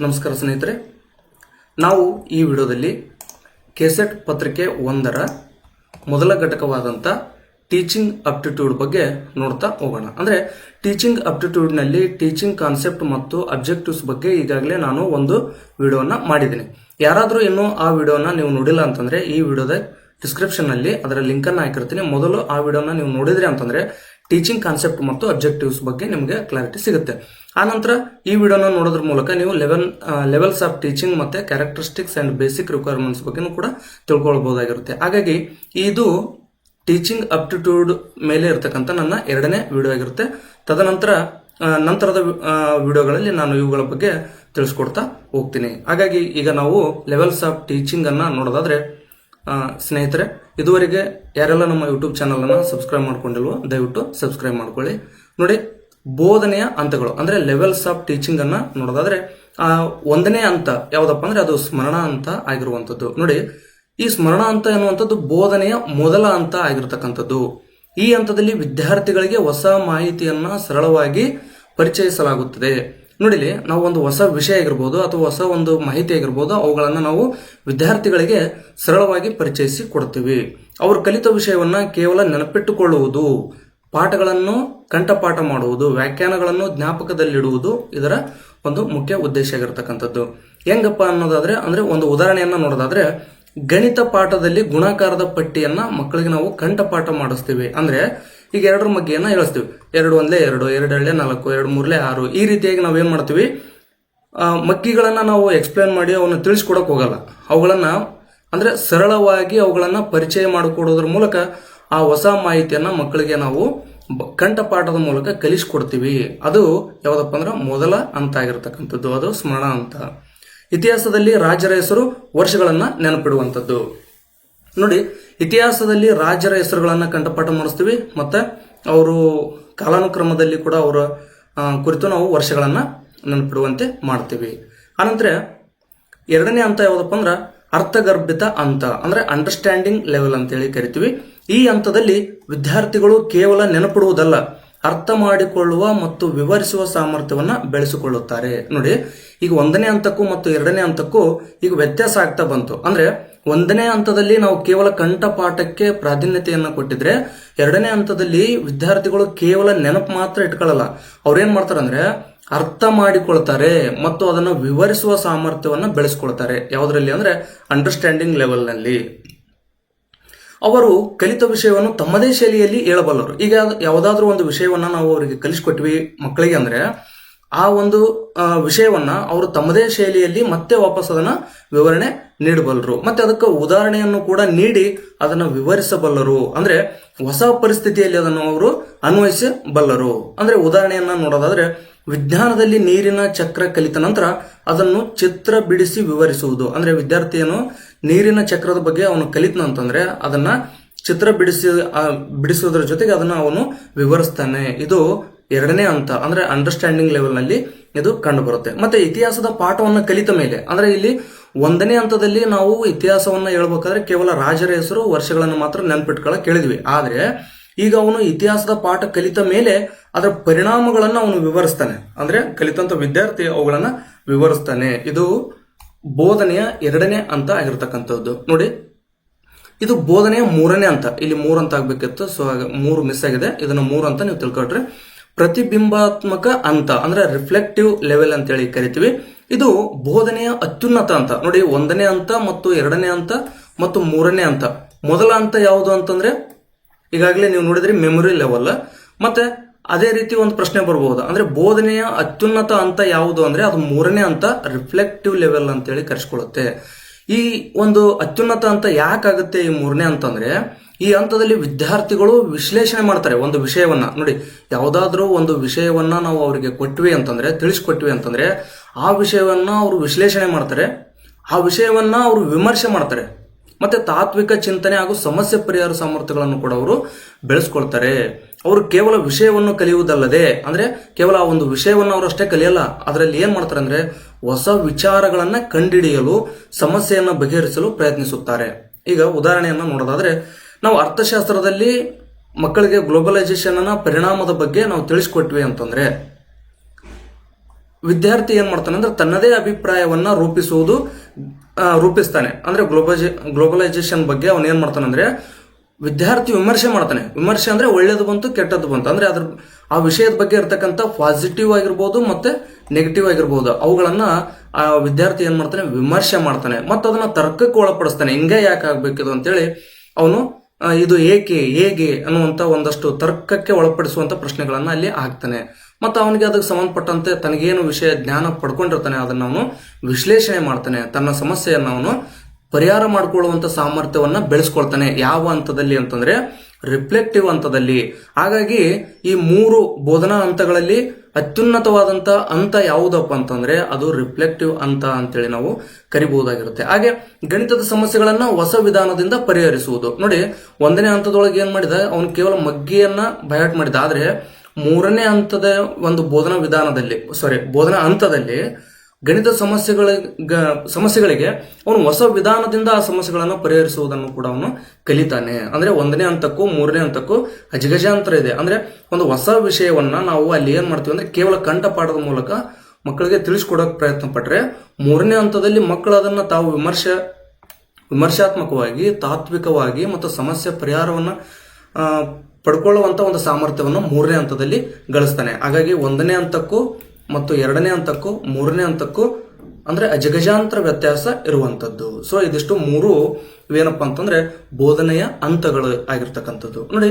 ನಮಸ್ಕಾರ ಸ್ನೇಹಿತರೆ. ನಾವು ಈ ವಿಡಿಯೋದಲ್ಲಿ ಕೆಸೆಟ್ ಪತ್ರಿಕೆ ಒಂದರ ಮೊದಲ ಘಟಕವಾದಂಥ ಟೀಚಿಂಗ್ ಅಪ್ಟಿಟ್ಯೂಡ್ ಬಗ್ಗೆ ನೋಡ್ತಾ ಹೋಗೋಣ. ಅಂದರೆ ಟೀಚಿಂಗ್ ಅಪ್ಟಿಟ್ಯೂಡ್ನಲ್ಲಿ ಟೀಚಿಂಗ್ ಕಾನ್ಸೆಪ್ಟ್ ಮತ್ತು ಅಬ್ಜೆಕ್ಟಿವ್ಸ್ ಬಗ್ಗೆ ಈಗಾಗಲೇ ನಾನು ಒಂದು ವಿಡಿಯೋನ ಮಾಡಿದ್ದೀನಿ. ಯಾರಾದರೂ ಇನ್ನೂ ಆ ವಿಡಿಯೋನ ನೀವು ನೋಡಿಲ್ಲ ಅಂತಂದರೆ ಈ ವಿಡಿಯೋದ ಡಿಸ್ಕ್ರಿಪ್ಷನ್ನಲ್ಲಿ ಅದರ ಲಿಂಕನ್ನು ಹಾಕಿರ್ತೀನಿ. ಮೊದಲು ಆ ವಿಡಿಯೋನ ನೀವು ನೋಡಿದ್ರಿ ಅಂತಂದರೆ ಟೀಚಿಂಗ್ ಕಾನ್ಸೆಪ್ಟ್ ಮತ್ತು ಅಬ್ಜೆಕ್ಟಿವ್ಸ್ ಬಗ್ಗೆ ನಿಮಗೆ ಕ್ಲಾರಿಟಿ ಸಿಗುತ್ತೆ. ಆನಂತರ ಈ ವಿಡಿಯೋನ ನೋಡೋದ್ರ ಮೂಲಕ ನೀವು ಲೆವೆನ್ ಲೆವೆಲ್ಸ್ ಆಫ್ ಟೀಚಿಂಗ್ ಮತ್ತು ಕ್ಯಾರೆಕ್ಟರಿಸ್ಟಿಕ್ಸ್ ಆ್ಯಂಡ್ ಬೇಸಿಕ್ ರಿಕ್ವೈರ್ಮೆಂಟ್ಸ್ ಬಗ್ಗೆನೂ ಕೂಡ ತಿಳ್ಕೊಳ್ಬೋದಾಗಿರುತ್ತೆ. ಹಾಗಾಗಿ ಇದು ಟೀಚಿಂಗ್ ಅಪ್ಟಿಟ್ಯೂಡ್ ಮೇಲೆ ಇರತಕ್ಕಂಥ ನನ್ನ ಎರಡನೇ ವಿಡಿಯೋ ಆಗಿರುತ್ತೆ. ತದನಂತರ ನಂತರದ ವಿಡಿಯೋಗಳಲ್ಲಿ ನಾನು ಇವುಗಳ ಬಗ್ಗೆ ತಿಳಿಸ್ಕೊಡ್ತಾ ಹೋಗ್ತೀನಿ. ಹಾಗಾಗಿ ಈಗ ನಾವು ಲೆವೆಲ್ಸ್ ಆಫ್ ಟೀಚಿಂಗನ್ನು ನೋಡೋದಾದ್ರೆ ಸ್ನೇಹಿತರೆ, ಇದುವರೆಗೆ ಯಾರೆಲ್ಲ ನಮ್ಮ ಯೂಟ್ಯೂಬ್ ಚಾನಲ್ ಅನ್ನ ಸಬ್ಸ್ಕ್ರೈಬ್ ಮಾಡ್ಕೊಂಡಿಲ್ವೋ, ದಯವಿಟ್ಟು ಸಬ್ಸ್ಕ್ರೈಬ್ ಮಾಡ್ಕೊಳ್ಳಿ. ನೋಡಿ, ಬೋಧನೆಯ ಹಂತಗಳು, ಅಂದ್ರೆ ಲೆವೆಲ್ಸ್ ಆಫ್ ಟೀಚಿಂಗ್ ಅನ್ನ ನೋಡೋದಾದ್ರೆ, ಆ, ಒಂದನೇ ಹಂತ ಯಾವ್ದಪ್ಪ ಅಂದ್ರೆ ಅದು ಸ್ಮರಣ ಅಂತ ಆಗಿರುವಂತದ್ದು ನೋಡಿ, ಈ ಸ್ಮರಣ ಹಂತ ಎನ್ನುವಂಥದ್ದು ಬೋಧನೆಯ ಮೊದಲ ಹಂತ ಆಗಿರತಕ್ಕಂಥದ್ದು. ಈ ಹಂತದಲ್ಲಿ ವಿದ್ಯಾರ್ಥಿಗಳಿಗೆ ಹೊಸ ಮಾಹಿತಿಯನ್ನ ಸರಳವಾಗಿ ಪರಿಚಯಿಸಲಾಗುತ್ತದೆ. ನೋಡಿಲಿ, ನಾವು ಒಂದು ಹೊಸ ವಿಷಯ ಆಗಿರ್ಬೋದು ಅಥವಾ ಹೊಸ ಒಂದು ಮಾಹಿತಿ ಆಗಿರ್ಬೋದು, ಅವುಗಳನ್ನು ನಾವು ವಿದ್ಯಾರ್ಥಿಗಳಿಗೆ ಸರಳವಾಗಿ ಪರಿಚಯಿಸಿ ಕೊಡ್ತೀವಿ. ಅವರು ಕಲಿತ ವಿಷಯವನ್ನ ಕೇವಲ ನೆನಪಿಟ್ಟುಕೊಳ್ಳುವುದು, ಪಾಠಗಳನ್ನು ಕಂಠಪಾಠ ಮಾಡುವುದು, ವ್ಯಾಖ್ಯಾನಗಳನ್ನು ಜ್ಞಾಪಕದಲ್ಲಿಡುವುದು ಇದರ ಒಂದು ಮುಖ್ಯ ಉದ್ದೇಶ ಆಗಿರತಕ್ಕಂಥದ್ದು. ಹೆಂಗಪ್ಪ ಅನ್ನೋದಾದ್ರೆ, ಅಂದ್ರೆ ಒಂದು ಉದಾಹರಣೆಯನ್ನ ನೋಡೋದಾದ್ರೆ, ಗಣಿತ ಪಾಠದಲ್ಲಿ ಗುಣಾಕಾರದ ಪಟ್ಟಿಯನ್ನ ಮಕ್ಕಳಿಗೆ ನಾವು ಕಂಠಪಾಠ ಮಾಡಿಸ್ತೀವಿ. ಅಂದ್ರೆ ಈಗ ಎರಡರ ಮಗ್ಗೆಯನ್ನ ಹೇಳಿಸ್ತೀವಿ ಎರಡು ಒಂದ್ಲೆ ಎರಡು ಎರಡು ಎರಡೇ ನಾಲ್ಕು ಎರಡು ಮೂರ್ಲೆ ಆರು. ಈ ರೀತಿಯಾಗಿ ನಾವೇನ್ ಮಾಡ್ತೀವಿ? ಆ, ಮಗ್ಗಿಗಳನ್ನ ನಾವು ಎಕ್ಸ್ಪ್ಲೇನ್ ಮಾಡಿ ಅವನ್ನ ತಿಳಿಸ್ಕೊಡಕ್ ಹೋಗಲ್ಲ. ಅವುಗಳನ್ನು ಅಂದ್ರೆ ಸರಳವಾಗಿ ಅವುಗಳನ್ನು ಪರಿಚಯ ಮಾಡಿಕೊಡೋದ್ರ ಮೂಲಕ ಆ ಹೊಸ ಮಾಹಿತಿಯನ್ನ ಮಕ್ಕಳಿಗೆ ನಾವು ಕಂಠಪಾಠದ ಮೂಲಕ ಕಲಿಸ್ಕೊಡ್ತೀವಿ. ಅದು ಯಾವುದಪ್ಪ ಅಂದ್ರೆ ಮೊದಲ ಹಂತ ಆಗಿರ್ತಕ್ಕಂಥದ್ದು. ಅದು ಸ್ಮರಣ ಅಂತ. ಇತಿಹಾಸದಲ್ಲಿ ರಾಜರ ಹೆಸರು ವರ್ಷಗಳನ್ನು ನೆನಪಿಡುವಂಥದ್ದು. ನೋಡಿ, ಇತಿಹಾಸದಲ್ಲಿ ರಾಜರ ಹೆಸರುಗಳನ್ನು ಕಂಠಪಾಠ ಮಾಡಿಸ್ತೀವಿ, ಮತ್ತೆ ಅವರು ಕಾಲಾನುಕ್ರಮದಲ್ಲಿ ಕೂಡ ಅವರ ಕುರಿತು ನಾವು ವರ್ಷಗಳನ್ನು ನೆನಪಿಡುವಂತೆ ಮಾಡ್ತೀವಿ. ಆನಂತರ, ಎರಡನೇ ಹಂತ ಯಾವುದಪ್ಪ ಅಂದ್ರೆ ಅರ್ಥಗರ್ಭಿತ ಹಂತ, ಅಂದ್ರೆ ಅಂಡರ್ಸ್ಟ್ಯಾಂಡಿಂಗ್ ಲೆವೆಲ್ ಅಂತ ಹೇಳಿ ಕರಿತೀವಿ. ಈ ಹಂತದಲ್ಲಿ ವಿದ್ಯಾರ್ಥಿಗಳು ಕೇವಲ ನೆನಪಿಡುವುದಲ್ಲ, ಅರ್ಥ ಮಾಡಿಕೊಳ್ಳುವ ಮತ್ತು ವಿವರಿಸುವ ಸಾಮರ್ಥ್ಯವನ್ನು ಬೆಳೆಸಿಕೊಳ್ಳುತ್ತಾರೆ. ನೋಡಿ, ಈಗ ಒಂದನೇ ಹಂತಕ್ಕೂ ಮತ್ತು ಎರಡನೇ ಹಂತಕ್ಕೂ ಈಗ ವ್ಯತ್ಯಾಸ ಆಗ್ತಾ ಬಂತು. ಅಂದ್ರೆ ಒಂದನೇ ಹಂತದಲ್ಲಿ ನಾವು ಕೇವಲ ಕಂಠಪಾಠಕ್ಕೆ ಪ್ರಾಧಾನ್ಯತೆಯನ್ನು ಕೊಟ್ಟಿದ್ರೆ, ಎರಡನೇ ಹಂತದಲ್ಲಿ ವಿದ್ಯಾರ್ಥಿಗಳು ಕೇವಲ ನೆನಪು ಮಾತ್ರ ಇಟ್ಕೊಳ್ಳಲ್ಲ. ಅವ್ರೇನ್ ಮಾಡ್ತಾರಂದ್ರೆ, ಅರ್ಥ ಮಾಡಿಕೊಳ್ತಾರೆ ಮತ್ತು ಅದನ್ನು ವಿವರಿಸುವ ಸಾಮರ್ಥ್ಯವನ್ನು ಬೆಳೆಸ್ಕೊಳ್ತಾರೆ. ಯಾವುದರಲ್ಲಿ ಅಂದ್ರೆ ಅಂಡರ್ಸ್ಟ್ಯಾಂಡಿಂಗ್ ಲೆವೆಲ್ನಲ್ಲಿ ಅವರು ಕಲಿತ ವಿಷಯವನ್ನು ತಮ್ಮದೇ ಶೈಲಿಯಲ್ಲಿ ಹೇಳಬಲ್ಲರು. ಈಗ ಯಾವುದಾದ್ರೂ ಒಂದು ವಿಷಯವನ್ನು ನಾವು ಅವರಿಗೆ ಕಲಿಸ್ಕೊಟ್ವಿ ಮಕ್ಕಳಿಗೆ ಅಂದ್ರೆ ಆ ಒಂದು ವಿಷಯವನ್ನ ಅವರು ತಮ್ಮದೇ ಶೈಲಿಯಲ್ಲಿ ಮತ್ತೆ ವಾಪಸ್ ಅದನ್ನ ವಿವರಣೆ ನೀಡಬಲ್ಲರು. ಮತ್ತೆ ಅದಕ್ಕೆ ಉದಾಹರಣೆಯನ್ನು ಕೂಡ ನೀಡಿ ಅದನ್ನು ವಿವರಿಸಬಲ್ಲರು. ಅಂದ್ರೆ ಹೊಸ ಪರಿಸ್ಥಿತಿಯಲ್ಲಿ ಅದನ್ನು ಅವರು ಅನ್ವಯಿಸಬಲ್ಲರು. ಅಂದ್ರೆ ಉದಾಹರಣೆಯನ್ನ ನೋಡೋದಾದ್ರೆ, ವಿಜ್ಞಾನದಲ್ಲಿ ನೀರಿನ ಚಕ್ರ ಕಲಿತ ನಂತರ ಅದನ್ನು ಚಿತ್ರ ಬಿಡಿಸಿ ವಿವರಿಸುವುದು. ಅಂದ್ರೆ ವಿದ್ಯಾರ್ಥಿಯನ್ನು ನೀರಿನ ಚಕ್ರದ ಬಗ್ಗೆ ಅವನು ಕಲಿತನಂತಂದ್ರೆ ಅದನ್ನ ಚಿತ್ರ ಬಿಡಿಸಿ ಬಿಡಿಸುವುದರ ಜೊತೆಗೆ ಅದನ್ನ ಅವನು ವಿವರಿಸ್ತಾನೆ. ಇದು ಎರಡನೇ ಹಂತ, ಅಂದ್ರೆ ಅಂಡರ್ಸ್ಟ್ಯಾಂಡಿಂಗ್ ಲೆವೆಲ್ನಲ್ಲಿ ಇದು ಕಂಡು ಬರುತ್ತೆ ಮತ್ತೆ ಇತಿಹಾಸದ ಪಾಠವನ್ನ ಕಲಿತ ಮೇಲೆ, ಅಂದ್ರೆ ಇಲ್ಲಿ ಒಂದನೇ ಹಂತದಲ್ಲಿ ನಾವು ಇತಿಹಾಸವನ್ನ ಹೇಳ್ಬೇಕಾದ್ರೆ ಕೇವಲ ರಾಜರ ಹೆಸರು, ವರ್ಷಗಳನ್ನು ಮಾತ್ರ ನೆನ್ಪಿಟ್ಕೊಳ್ಳಕ್ ಕೇಳಿದ್ವಿ ಆದ್ರೆ ಈಗ ಅವನು ಇತಿಹಾಸದ ಪಾಠ ಕಲಿತ ಮೇಲೆ ಅದರ ಪರಿಣಾಮಗಳನ್ನ ಅವನು ವಿವರಿಸ್ತಾನೆ. ಅಂದ್ರೆ ಕಲಿತಂತ ವಿದ್ಯಾರ್ಥಿ ಅವುಗಳನ್ನ ವಿವರಿಸ್ತಾನೆ. ಇದು ಬೋಧನೆಯ ಎರಡನೇ ಹಂತ ಆಗಿರ್ತಕ್ಕಂಥದ್ದು. ನೋಡಿ, ಇದು ಬೋಧನೆಯ ಮೂರನೇ ಹಂತ. ಇಲ್ಲಿ ಮೂರು ಅಂತ ಆಗ್ಬೇಕಿತ್ತು ಸೊ ಮೂರು ಮಿಸ್ ಆಗಿದೆ. ಇದನ್ನು ಮೂರು ಅಂತ ನೀವು ತಿಳ್ಕೊಟ್ರೆ ಪ್ರತಿಬಿಂಬಾತ್ಮಕ ಹಂತ, ಅಂದ್ರೆ ರಿಫ್ಲೆಕ್ಟಿವ್ ಲೆವೆಲ್ ಅಂತ ಹೇಳಿ ಕರಿತೀವಿ. ಇದು ಬೋಧನೆಯ ಅತ್ಯುನ್ನತ ಅಂತ ನೋಡಿ, ಒಂದನೇ ಹಂತ ಮತ್ತು ಎರಡನೇ ಹಂತ ಮತ್ತು ಮೂರನೇ ಹಂತ. ಮೊದಲ ಹಂತ ಯಾವುದು ಅಂತಂದ್ರೆ, ಈಗಾಗಲೇ ನೀವು ನೋಡಿದ್ರಿ ಮೆಮೊರಿ ಲೆವೆಲ್ ಮತ್ತೆ ಅದೇ ರೀತಿ ಒಂದು ಪ್ರಶ್ನೆ ಬರಬಹುದು ಅಂದ್ರೆ ಬೋಧನೆಯ ಅತ್ಯುನ್ನತ ಹಂತ ಯಾವುದು ಅಂದ್ರೆ, ಅದು ಮೂರನೇ ಹಂತ ರಿಫ್ಲೆಕ್ಟಿವ್ ಲೆವೆಲ್ ಅಂತೇಳಿ ಕರೆಸ್ಕೊಳ್ಳುತ್ತೆ ಈ ಒಂದು ಅತ್ಯುನ್ನತ ಹಂತ ಯಾಕಾಗುತ್ತೆ ಈ ಮೂರನೇ ಹಂತ ಅಂದ್ರೆ ಈ ಹಂತದಲ್ಲಿ ವಿದ್ಯಾರ್ಥಿಗಳು ವಿಶ್ಲೇಷಣೆ ಮಾಡ್ತಾರೆ ಒಂದು ವಿಷಯವನ್ನ. ನೋಡಿ, ಯಾವುದಾದ್ರೂ ಒಂದು ವಿಷಯವನ್ನ ನಾವು ಅವರಿಗೆ ಕೊಟ್ವಿ ಅಂತಂದ್ರೆ, ತಿಳಿಸ್ಕೊಟ್ವಿ ಅಂತಂದ್ರೆ, ಆ ವಿಷಯವನ್ನ ಅವರು ವಿಶ್ಲೇಷಣೆ ಮಾಡ್ತಾರೆ. ಆ ವಿಷಯವನ್ನ ಅವರು ವಿಮರ್ಶೆ ಮಾಡ್ತಾರೆ. ಮತ್ತೆ ತಾತ್ವಿಕ ಚಿಂತನೆ ಹಾಗೂ ಸಮಸ್ಯೆ ಪರಿಹಾರ ಸಾಮರ್ಥ್ಯಗಳನ್ನು ಕೂಡ ಅವರು ಬೆಳೆಸ್ಕೊಳ್ತಾರೆ. ಅವರು ಕೇವಲ ವಿಷಯವನ್ನು ಕಲಿಯುವುದಲ್ಲದೆ, ಅಂದ್ರೆ ಕೇವಲ ಆ ಒಂದು ವಿಷಯವನ್ನು ಅವರು ಅಷ್ಟೇ ಕಲಿಯಲ್ಲ, ಅದರಲ್ಲಿ ಏನ್ ಮಾಡ್ತಾರೆ ಅಂದ್ರೆ ಹೊಸ ವಿಚಾರಗಳನ್ನ ಕಂಡಿಡಿಯಲು, ಸಮಸ್ಯೆಯನ್ನು ಬಗೆಹರಿಸಲು ಪ್ರಯತ್ನಿಸುತ್ತಾರೆ. ಈಗ ಉದಾಹರಣೆಯನ್ನ ನೋಡೋದಾದ್ರೆ ನಾವು ಅರ್ಥಶಾಸ್ತ್ರದಲ್ಲಿ ಮಕ್ಕಳಿಗೆ ಗ್ಲೋಬಲೈಸೇಷನ್ ಪರಿಣಾಮದ ಬಗ್ಗೆ ನಾವು ತಿಳಿಸ್ಕೊಟ್ವಿ ಅಂತಂದ್ರೆ, ವಿದ್ಯಾರ್ಥಿ ಏನು ಮಾಡ್ತಾನೆ ಅಂದ್ರೆ ತನ್ನದೇ ಅಭಿಪ್ರಾಯವನ್ನ ರೂಪಿಸುವುದು ರೂಪಿಸ್ತಾನೆ. ಅಂದ್ರೆ ಗ್ಲೋಬಲೈಸೇಷನ್ ಬಗ್ಗೆ ಅವನು ಏನು ಮಾಡ್ತಾನೆ ಅಂದ್ರೆ ವಿದ್ಯಾರ್ಥಿ ವಿಮರ್ಶೆ ಮಾಡ್ತಾನೆ. ವಿಮರ್ಶೆ ಅಂದ್ರೆ ಒಳ್ಳೇದು ಬಂತು, ಕೆಟ್ಟದ್ದು ಬಂತು. ಅಂದ್ರೆ ಅದ್ರ, ಆ ವಿಷಯದ ಬಗ್ಗೆ ಇರ್ತಕ್ಕಂಥ ಪಾಸಿಟಿವ್ ಆಗಿರ್ಬೋದು ಮತ್ತೆ ನೆಗೆಟಿವ್ ಆಗಿರ್ಬೋದು. ಅವುಗಳನ್ನ, ಆ, ವಿದ್ಯಾರ್ಥಿ ಏನು ಮಾಡ್ತಾನೆ, ವಿಮರ್ಶೆ ಮಾಡ್ತಾನೆ. ಮತ್ತು ಅದನ್ನು ತರ್ಕಕ್ಕೆ ಒಳಪಡಿಸ್ತಾನೆ. ಹಿಂಗೆ ಯಾಕೆ ಆಗಬೇಕಿದು ಅಂತೇಳಿ ಅವನು ಇದು ಏಕೆ, ಹೇಗೆ ಅನ್ನುವಂತ ಒಂದಷ್ಟು ತರ್ಕಕ್ಕೆ ಒಳಪಡಿಸುವಂತ ಪ್ರಶ್ನೆಗಳನ್ನ ಅಲ್ಲಿ ಹಾಕ್ತಾನೆ. ಮತ್ತು ಅವನಿಗೆ ಅದಕ್ಕೆ ಸಂಬಂಧಪಟ್ಟಂತೆ ತನಗೇನು ವಿಷಯ ಜ್ಞಾನ ಪಡ್ಕೊಂಡಿರ್ತಾನೆ, ಅದನ್ನು ಅವನು ವಿಶ್ಲೇಷಣೆ ಮಾಡ್ತಾನೆ. ತನ್ನ ಸಮಸ್ಯೆಯನ್ನು ಅವನು ಪರಿಹಾರ ಮಾಡಿಕೊಳ್ಳುವಂತ ಸಾಮರ್ಥ್ಯವನ್ನ ಬೆಳೆಸ್ಕೊಳ್ತಾನೆ. ಯಾವ ಹಂತದಲ್ಲಿ ಅಂತಂದ್ರೆ ರಿಫ್ಲೆಕ್ಟಿವ್ ಹಂತದಲ್ಲಿ. ಹಾಗಾಗಿ ಈ ಮೂರು ಬೋಧನಾ ಹಂತಗಳಲ್ಲಿ ಅತ್ಯುನ್ನತವಾದಂತ ಅಂತ ಯಾವುದಪ್ಪ ಅಂತಂದ್ರೆ ಅದು ರಿಫ್ಲೆಕ್ಟಿವ್ ಅಂತ ಅಂತೇಳಿ ನಾವು ಕರಿಬಹುದಾಗಿರುತ್ತೆ. ಹಾಗೆ ಗಣಿತದ ಸಮಸ್ಯೆಗಳನ್ನ ಹೊಸ ವಿಧಾನದಿಂದ ಪರಿಹರಿಸುವುದು. ನೋಡಿ, ಒಂದನೇ ಹಂತದೊಳಗೆ ಏನ್ ಮಾಡಿದ? ಅವನು ಕೇವಲ ಮಗ್ಗಿಯನ್ನ ಬಯಾಟ್ ಮಾಡಿದ. ಆದ್ರೆ ಮೂರನೇ ಹಂತದ ಒಂದು ಬೋಧನಾ ವಿಧಾನದಲ್ಲಿ ಸಾರಿ ಬೋಧನಾ ಹಂತದಲ್ಲಿ ಗಣಿತ ಸಮಸ್ಯೆಗಳ ಸಮಸ್ಯೆಗಳಿಗೆ ಅವನು ಹೊಸ ವಿಧಾನದಿಂದ ಆ ಸಮಸ್ಯೆಗಳನ್ನು ಪರಿಹರಿಸುವುದನ್ನು ಕೂಡ ಅವನು ಕಲಿತಾನೆ. ಅಂದ್ರೆ ಒಂದನೇ ಹಂತಕ್ಕೂ ಮೂರನೇ ಹಂತಕ್ಕೂ ಅಜಗಜಾಂತರ ಇದೆ. ಅಂದ್ರೆ ಒಂದು ಹೊಸ ವಿಷಯವನ್ನ ನಾವು ಅಲ್ಲಿ ಏನ್ ಮಾಡ್ತೀವಿ ಅಂದ್ರೆ ಕೇವಲ ಕಂಠಪಾಠದ ಮೂಲಕ ಮಕ್ಕಳಿಗೆ ತಿಳಿಸ್ಕೊಡೋಕೆ ಪ್ರಯತ್ನ ಪಟ್ರೆ ಮೂರನೇ ಹಂತದಲ್ಲಿ ಮಕ್ಕಳು ಅದನ್ನ ತಾವು ವಿಮರ್ಶೆ, ವಿಮರ್ಶಾತ್ಮಕವಾಗಿ, ತಾತ್ವಿಕವಾಗಿ ಮತ್ತು ಸಮಸ್ಯೆ ಪರಿಹಾರವನ್ನ ಪಡ್ಕೊಳ್ಳುವಂಥ ಪಡ್ಕೊಳ್ಳುವಂತ ಒಂದು ಸಾಮರ್ಥ್ಯವನ್ನು ಮೂರನೇ ಹಂತದಲ್ಲಿ ಗಳಿಸ್ತಾನೆ. ಹಾಗಾಗಿ ಒಂದನೇ ಹಂತಕ್ಕೂ ಮತ್ತು ಎರಡನೇ ಹಂತಕ್ಕೂ ಮೂರನೇ ಹಂತಕ್ಕೂ ಅಂದ್ರೆ ಅಜಗಜಾಂತರ ವ್ಯತ್ಯಾಸ ಇರುವಂತದ್ದು ಸೊ ಇದಿಷ್ಟು ಮೂರು ಇವೇನಪ್ಪ ಅಂತಂದ್ರೆ ಬೋಧನೆಯ ಹಂತಗಳು ಆಗಿರ್ತಕ್ಕಂಥದ್ದು. ನೋಡಿ,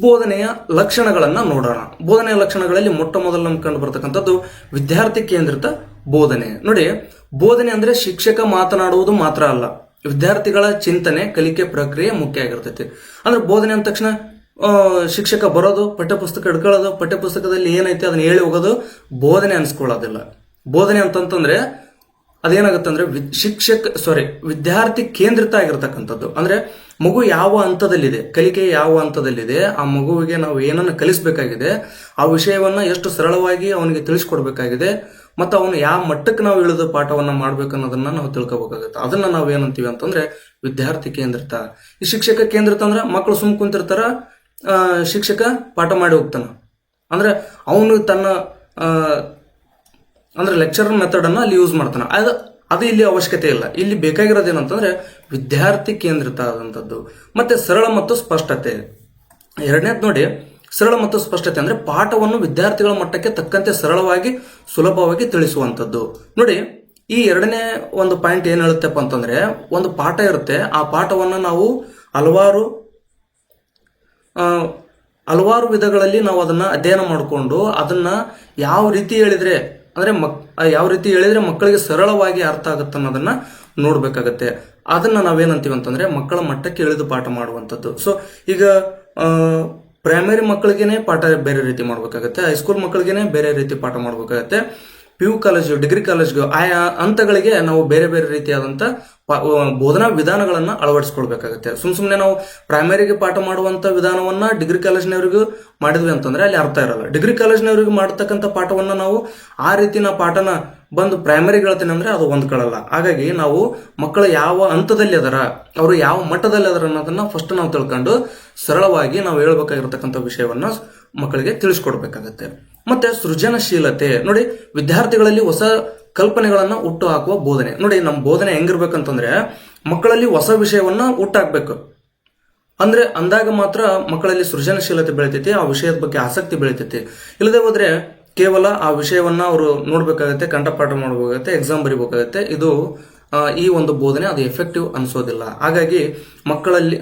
ಬೋಧನೆಯ ಲಕ್ಷಣಗಳನ್ನ ನೋಡೋಣ. ಬೋಧನೆಯ ಲಕ್ಷಣಗಳಲ್ಲಿ ಮೊಟ್ಟ ಮೊದಲು ನಮ್ಗೆ ಕಂಡು ಬರ್ತಕ್ಕಂಥದ್ದು ವಿದ್ಯಾರ್ಥಿ ಕೇಂದ್ರಿತ ಬೋಧನೆ. ನೋಡಿ, ಬೋಧನೆ ಅಂದ್ರೆ ಶಿಕ್ಷಕ ಮಾತನಾಡುವುದು ಮಾತ್ರ ಅಲ್ಲ. ವಿದ್ಯಾರ್ಥಿಗಳ ಚಿಂತನೆ, ಕಲಿಕೆ ಪ್ರಕ್ರಿಯೆ ಮುಖ್ಯ ಆಗಿರ್ತೈತಿ. ಅಂದ್ರೆ ಬೋಧನೆ ಅಂದ ತಕ್ಷಣ ಶಿಕ್ಷಕ ಬರೋದು, ಪಠ್ಯಪುಸ್ತಕ ಹಿಡ್ಕೊಳ್ಳೋದು, ಪಠ್ಯಪುಸ್ತಕದಲ್ಲಿ ಏನೈತೆ ಅದನ್ನ ಹೇಳಿ ಹೋಗೋದು, ಬೋಧನೆ ಅನ್ಸ್ಕೊಳ್ಳೋದಿಲ್ಲ. ಬೋಧನೆ ಅಂತಂತಂದ್ರೆ ಅದೇನಾಗುತ್ತೆ ಅಂದ್ರೆ ಶಿಕ್ಷಕ ಸಾರಿ ವಿದ್ಯಾರ್ಥಿ ಕೇಂದ್ರಿತ ಆಗಿರ್ತಕ್ಕಂಥದ್ದು. ಅಂದ್ರೆ, ಮಗು ಯಾವ ಹಂತದಲ್ಲಿದೆ, ಕಲಿಕೆ ಯಾವ ಹಂತದಲ್ಲಿದೆ, ಆ ಮಗುವಿಗೆ ನಾವು ಏನನ್ನ ಕಲಿಸಬೇಕಾಗಿದೆ, ಆ ವಿಷಯವನ್ನ ಎಷ್ಟು ಸರಳವಾಗಿ ಅವನಿಗೆ ತಿಳಿಸ್ಕೊಡ್ಬೇಕಾಗಿದೆ, ಮತ್ತು ಅವನು ಯಾವ ಮಟ್ಟಕ್ಕೆ ನಾವು ಇಳಿದು ಪಾಠವನ್ನ ಮಾಡ್ಬೇಕು ಅನ್ನೋದನ್ನ ನಾವು ತಿಳ್ಕೊಬೇಕಾಗುತ್ತೆ. ಅದನ್ನ ನಾವು ಏನಂತೀವಿ ಅಂತಂದ್ರೆ, ವಿದ್ಯಾರ್ಥಿ ಕೇಂದ್ರಿತ. ಈ ಶಿಕ್ಷಕ ಕೇಂದ್ರಿತ ಅಂದ್ರೆ ಮಕ್ಕಳು ಸುಮ್ ಕುಂತಿರ್ತಾರ ಶಿಕ್ಷಕ ಪಾಠ ಮಾಡಿ ಹೋಗ್ತಾನೆ. ಅಂದ್ರೆ ಅವನು ತನ್ನ ಅಂದರೆ ಲೆಕ್ಚರ್ ಮೆಥಡ್ ಅನ್ನ ಅಲ್ಲಿ ಯೂಸ್ ಮಾಡ್ತಾನೆ. ಅದು ಅದು ಇಲ್ಲಿ ಅವಶ್ಯಕತೆ ಇಲ್ಲ. ಇಲ್ಲಿ ಬೇಕಾಗಿರೋದು ಏನಂತಂದ್ರೆ ವಿದ್ಯಾರ್ಥಿ ಕೇಂದ್ರಿತ ಆದಂಥದ್ದು, ಮತ್ತೆ ಸರಳ ಮತ್ತು ಸ್ಪಷ್ಟತೆ. ಎರಡನೇದು ನೋಡಿ, ಸರಳ ಮತ್ತು ಸ್ಪಷ್ಟತೆ ಅಂದ್ರೆ ಪಾಠವನ್ನು ವಿದ್ಯಾರ್ಥಿಗಳ ಮಟ್ಟಕ್ಕೆ ತಕ್ಕಂತೆ ಸರಳವಾಗಿ, ಸುಲಭವಾಗಿ ತಿಳಿಸುವಂಥದ್ದು. ನೋಡಿ, ಈ ಎರಡನೇ ಒಂದು ಪಾಯಿಂಟ್ ಏನು ಹೇಳುತ್ತಪ್ಪ ಅಂತಂದ್ರೆ, ಒಂದು ಪಾಠ ಇರುತ್ತೆ. ಆ ಪಾಠವನ್ನು ನಾವು ಹಲವಾರು ಹಲವಾರು ವಿಧಗಳಲ್ಲಿ ನಾವು ಅದನ್ನ ಅಧ್ಯಯನ ಮಾಡಿಕೊಂಡು ಅದನ್ನ ಯಾವ ರೀತಿ ಹೇಳಿದ್ರೆ, ಅಂದ್ರೆ ಮಕ್ ಯಾವ ರೀತಿ ಹೇಳಿದ್ರೆ ಮಕ್ಕಳಿಗೆ ಸರಳವಾಗಿ ಅರ್ಥ ಆಗುತ್ತೆ ಅನ್ನೋದನ್ನ ನೋಡ್ಬೇಕಾಗತ್ತೆ. ಅದನ್ನ ನಾವೇನಂತೀವಿ ಅಂತಂದ್ರೆ ಮಕ್ಕಳ ಮಟ್ಟಕ್ಕೆ ಇಳಿದು ಪಾಠ ಮಾಡುವಂಥದ್ದು. ಸೊ ಈಗ ಪ್ರೈಮರಿ ಮಕ್ಕಳಿಗೇನೆ ಪಾಠ ಬೇರೆ ರೀತಿ ಮಾಡ್ಬೇಕಾಗತ್ತೆ ಹೈಸ್ಕೂಲ್ ಮಕ್ಕಳಿಗೇನೆ ಬೇರೆ ರೀತಿ ಪಾಠ ಮಾಡ್ಬೇಕಾಗತ್ತೆ. ಪಿ ಯು ಕಾಲೇಜು ಡಿಗ್ರಿ ಕಾಲೇಜ್ಗೆ ಆಯಾ ಹಂತಗಳಿಗೆ ನಾವು ಬೇರೆ ಬೇರೆ ರೀತಿಯಾದಂಥ ಬೋಧನಾ ವಿಧಾನಗಳನ್ನ ಅಳವಡಿಸ್ಕೊಳ್ಬೇಕಾಗುತ್ತೆ. ಸುಮ್ ಸುಮ್ಮನೆ ನಾವು ಪ್ರೈಮರಿಗೆ ಪಾಠ ಮಾಡುವಂತ ವಿಧಾನವನ್ನ ಡಿಗ್ರಿ ಕಾಲೇಜ್ನವರಿಗೂ ಮಾಡಿದ್ವಿ ಅಂತಂದ್ರೆ ಅಲ್ಲಿ ಅರ್ಥ ಇರಲ್ಲ. ಡಿಗ್ರಿ ಕಾಲೇಜ್ನವರಿಗೆ ಮಾಡ್ತಕ್ಕಂಥ ಪಾಠವನ್ನ ನಾವು ಆ ರೀತಿ ನಾವು ಪಾಠನ ಬಂದು ಪ್ರೈಮರಿ ಹೇಳ್ತೀನಿ ಅಂದ್ರೆ ಅದು ಹೊಂದ್ಕೊಳ್ಳಲ್ಲ. ಹಾಗಾಗಿ ನಾವು ಮಕ್ಕಳು ಯಾವ ಹಂತದಲ್ಲಿ ಅದರ, ಅವರು ಯಾವ ಮಟ್ಟದಲ್ಲಿ ಅದರ ಅನ್ನೋದನ್ನು ಫಸ್ಟ್ ನಾವು ತಿಳ್ಕೊಂಡು ಸರಳವಾಗಿ ನಾವು ಹೇಳ್ಬೇಕಾಗಿರ್ತಕ್ಕಂಥ ವಿಷಯವನ್ನ ಮಕ್ಕಳಿಗೆ ತಿಳಿಸ್ಕೊಡ್ಬೇಕಾಗತ್ತೆ. ಮತ್ತೆ ಸೃಜನಶೀಲತೆ, ನೋಡಿ ವಿದ್ಯಾರ್ಥಿಗಳಲ್ಲಿ ಹೊಸ ಕಲ್ಪನೆಗಳನ್ನ ಹುಟ್ಟು ಹಾಕುವ ಬೋಧನೆ. ನೋಡಿ ನಮ್ಮ ಬೋಧನೆ ಹೆಂಗಿರ್ಬೇಕಂತಂದ್ರೆ ಮಕ್ಕಳಲ್ಲಿ ಹೊಸ ವಿಷಯವನ್ನ ಹುಟ್ಟಾಕ್ಬೇಕು ಅಂದ್ರೆ ಅಂದಾಗ ಮಾತ್ರ ಮಕ್ಕಳಲ್ಲಿ ಸೃಜನಶೀಲತೆ ಬೆಳಿತೈತಿ, ಆ ವಿಷಯದ ಬಗ್ಗೆ ಆಸಕ್ತಿ ಬೆಳಿತೈತಿ. ಇಲ್ಲದೆ ಹೋದ್ರೆ ಕೇವಲ ಆ ವಿಷಯವನ್ನ ಅವರು ನೋಡ್ಬೇಕಾಗತ್ತೆ, ಕಂಠಪಾಠ ಮಾಡಬೇಕಾಗತ್ತೆ ಎಕ್ಸಾಮ್ ಬರಿಬೇಕಾಗತ್ತೆ. ಇದು ಈ ಒಂದು ಬೋಧನೆ ಅದು ಎಫೆಕ್ಟಿವ್ ಅನ್ಸೋದಿಲ್ಲ. ಹಾಗಾಗಿ ಮಕ್ಕಳಲ್ಲಿ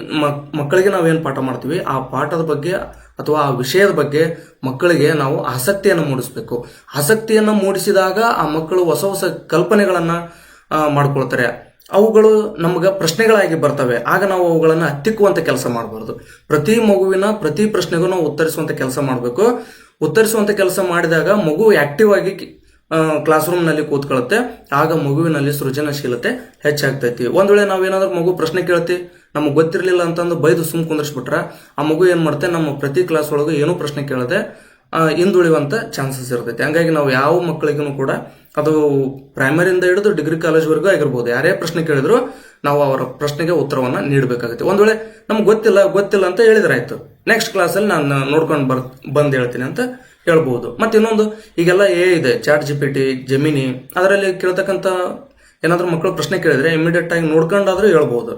ಮಕ್ಕಳಿಗೆ ನಾವೇನು ಪಾಠ ಮಾಡ್ತೀವಿ, ಆ ಪಾಠದ ಬಗ್ಗೆ ಅಥವಾ ಆ ವಿಷಯದ ಬಗ್ಗೆ ಮಕ್ಕಳಿಗೆ ನಾವು ಆಸಕ್ತಿಯನ್ನು ಮೂಡಿಸಬೇಕು. ಆಸಕ್ತಿಯನ್ನು ಮೂಡಿಸಿದಾಗ ಆ ಮಕ್ಕಳು ಹೊಸ ಹೊಸ ಕಲ್ಪನೆಗಳನ್ನು ಮಾಡ್ಕೊಳ್ತಾರೆ. ಅವುಗಳು ನಮಗೆ ಪ್ರಶ್ನೆಗಳಾಗಿ ಬರ್ತವೆ. ಆಗ ನಾವು ಅವುಗಳನ್ನು ಹತ್ತಿಕ್ಕುವಂಥ ಕೆಲಸ ಮಾಡಬಾರ್ದು. ಪ್ರತಿ ಮಗುವಿನ ಪ್ರತಿ ಪ್ರಶ್ನೆಗೂ ನಾವು ಉತ್ತರಿಸುವಂತ ಕೆಲಸ ಮಾಡಬೇಕು. ಉತ್ತರಿಸುವಂತ ಕೆಲಸ ಮಾಡಿದಾಗ ಮಗು ಆಕ್ಟಿವ್ ಆಗಿ ಕ್ಲಾಸ್ ರೂಮ್ನಲ್ಲಿ ಕೂತ್ಕೊಳ್ಳುತ್ತೆ ಆಗ ಮಗುವಿನಲ್ಲಿ ಸೃಜನಶೀಲತೆ ಹೆಚ್ಚಾಗ್ತೈತಿ. ಒಂದು ವೇಳೆ ನಾವೇನಾದ್ರೂ ಮಗು ಪ್ರಶ್ನೆ ಕೇಳ್ತಿ ನಮಗೆ ಗೊತ್ತಿರಲಿಲ್ಲ ಅಂತಂದು ಬೈದು ಸುಮ್ ಕುಂದರ್ಸ್ಬಿಟ್ರೆ ಆ ಮಗು ಏನು ಮಾಡುತ್ತೆ ನಮ್ಮ ಪ್ರತಿ ಕ್ಲಾಸ್ ಒಳಗೆ ಏನೂ ಪ್ರಶ್ನೆ ಕೇಳದೆ ಹಿಂದುಳಿಯುವಂಥ ಚಾನ್ಸಸ್ ಇರ್ತೈತಿ. ಹಂಗಾಗಿ ನಾವು ಯಾವ ಮಕ್ಕಳಿಗೂ ಕೂಡ ಅದು ಪ್ರೈಮರಿಯಿಂದ ಹಿಡಿದು ಡಿಗ್ರಿ ಕಾಲೇಜ್ವರೆಗೂ ಆಗಿರ್ಬೋದು. ಯಾರೇ ಪ್ರಶ್ನೆ ಕೇಳಿದ್ರು ನಾವು ಅವರ ಪ್ರಶ್ನೆಗೆ ಉತ್ತರವನ್ನು ನೀಡಬೇಕಾಗುತ್ತೆ. ಒಂದು ವೇಳೆ ನಮ್ಗೆ ಗೊತ್ತಿಲ್ಲ ಗೊತ್ತಿಲ್ಲ ಅಂತ ಹೇಳಿದ್ರಾಯ್ತು ನೆಕ್ಸ್ಟ್ ಕ್ಲಾಸಲ್ಲಿ ನಾನು ನೋಡ್ಕೊಂಡು ಬರ್, ಬಂದು ಹೇಳ್ತೀನಿ ಅಂತ ಹೇಳ್ಬೋದು. ಮತ್ತು ಇನ್ನೊಂದು, ಈಗೆಲ್ಲ ಏ ಇದೆ, chat G P T Gemini ಅದರಲ್ಲಿ ಕೇಳ್ತಕ್ಕಂಥ ಏನಾದರೂ ಮಕ್ಕಳು ಪ್ರಶ್ನೆ ಕೇಳಿದರೆ ಇಮಿಡಿಯೇಟ್ ಆಗಿ ನೋಡ್ಕೊಂಡಾದ್ರೂ ಹೇಳ್ಬೋದು.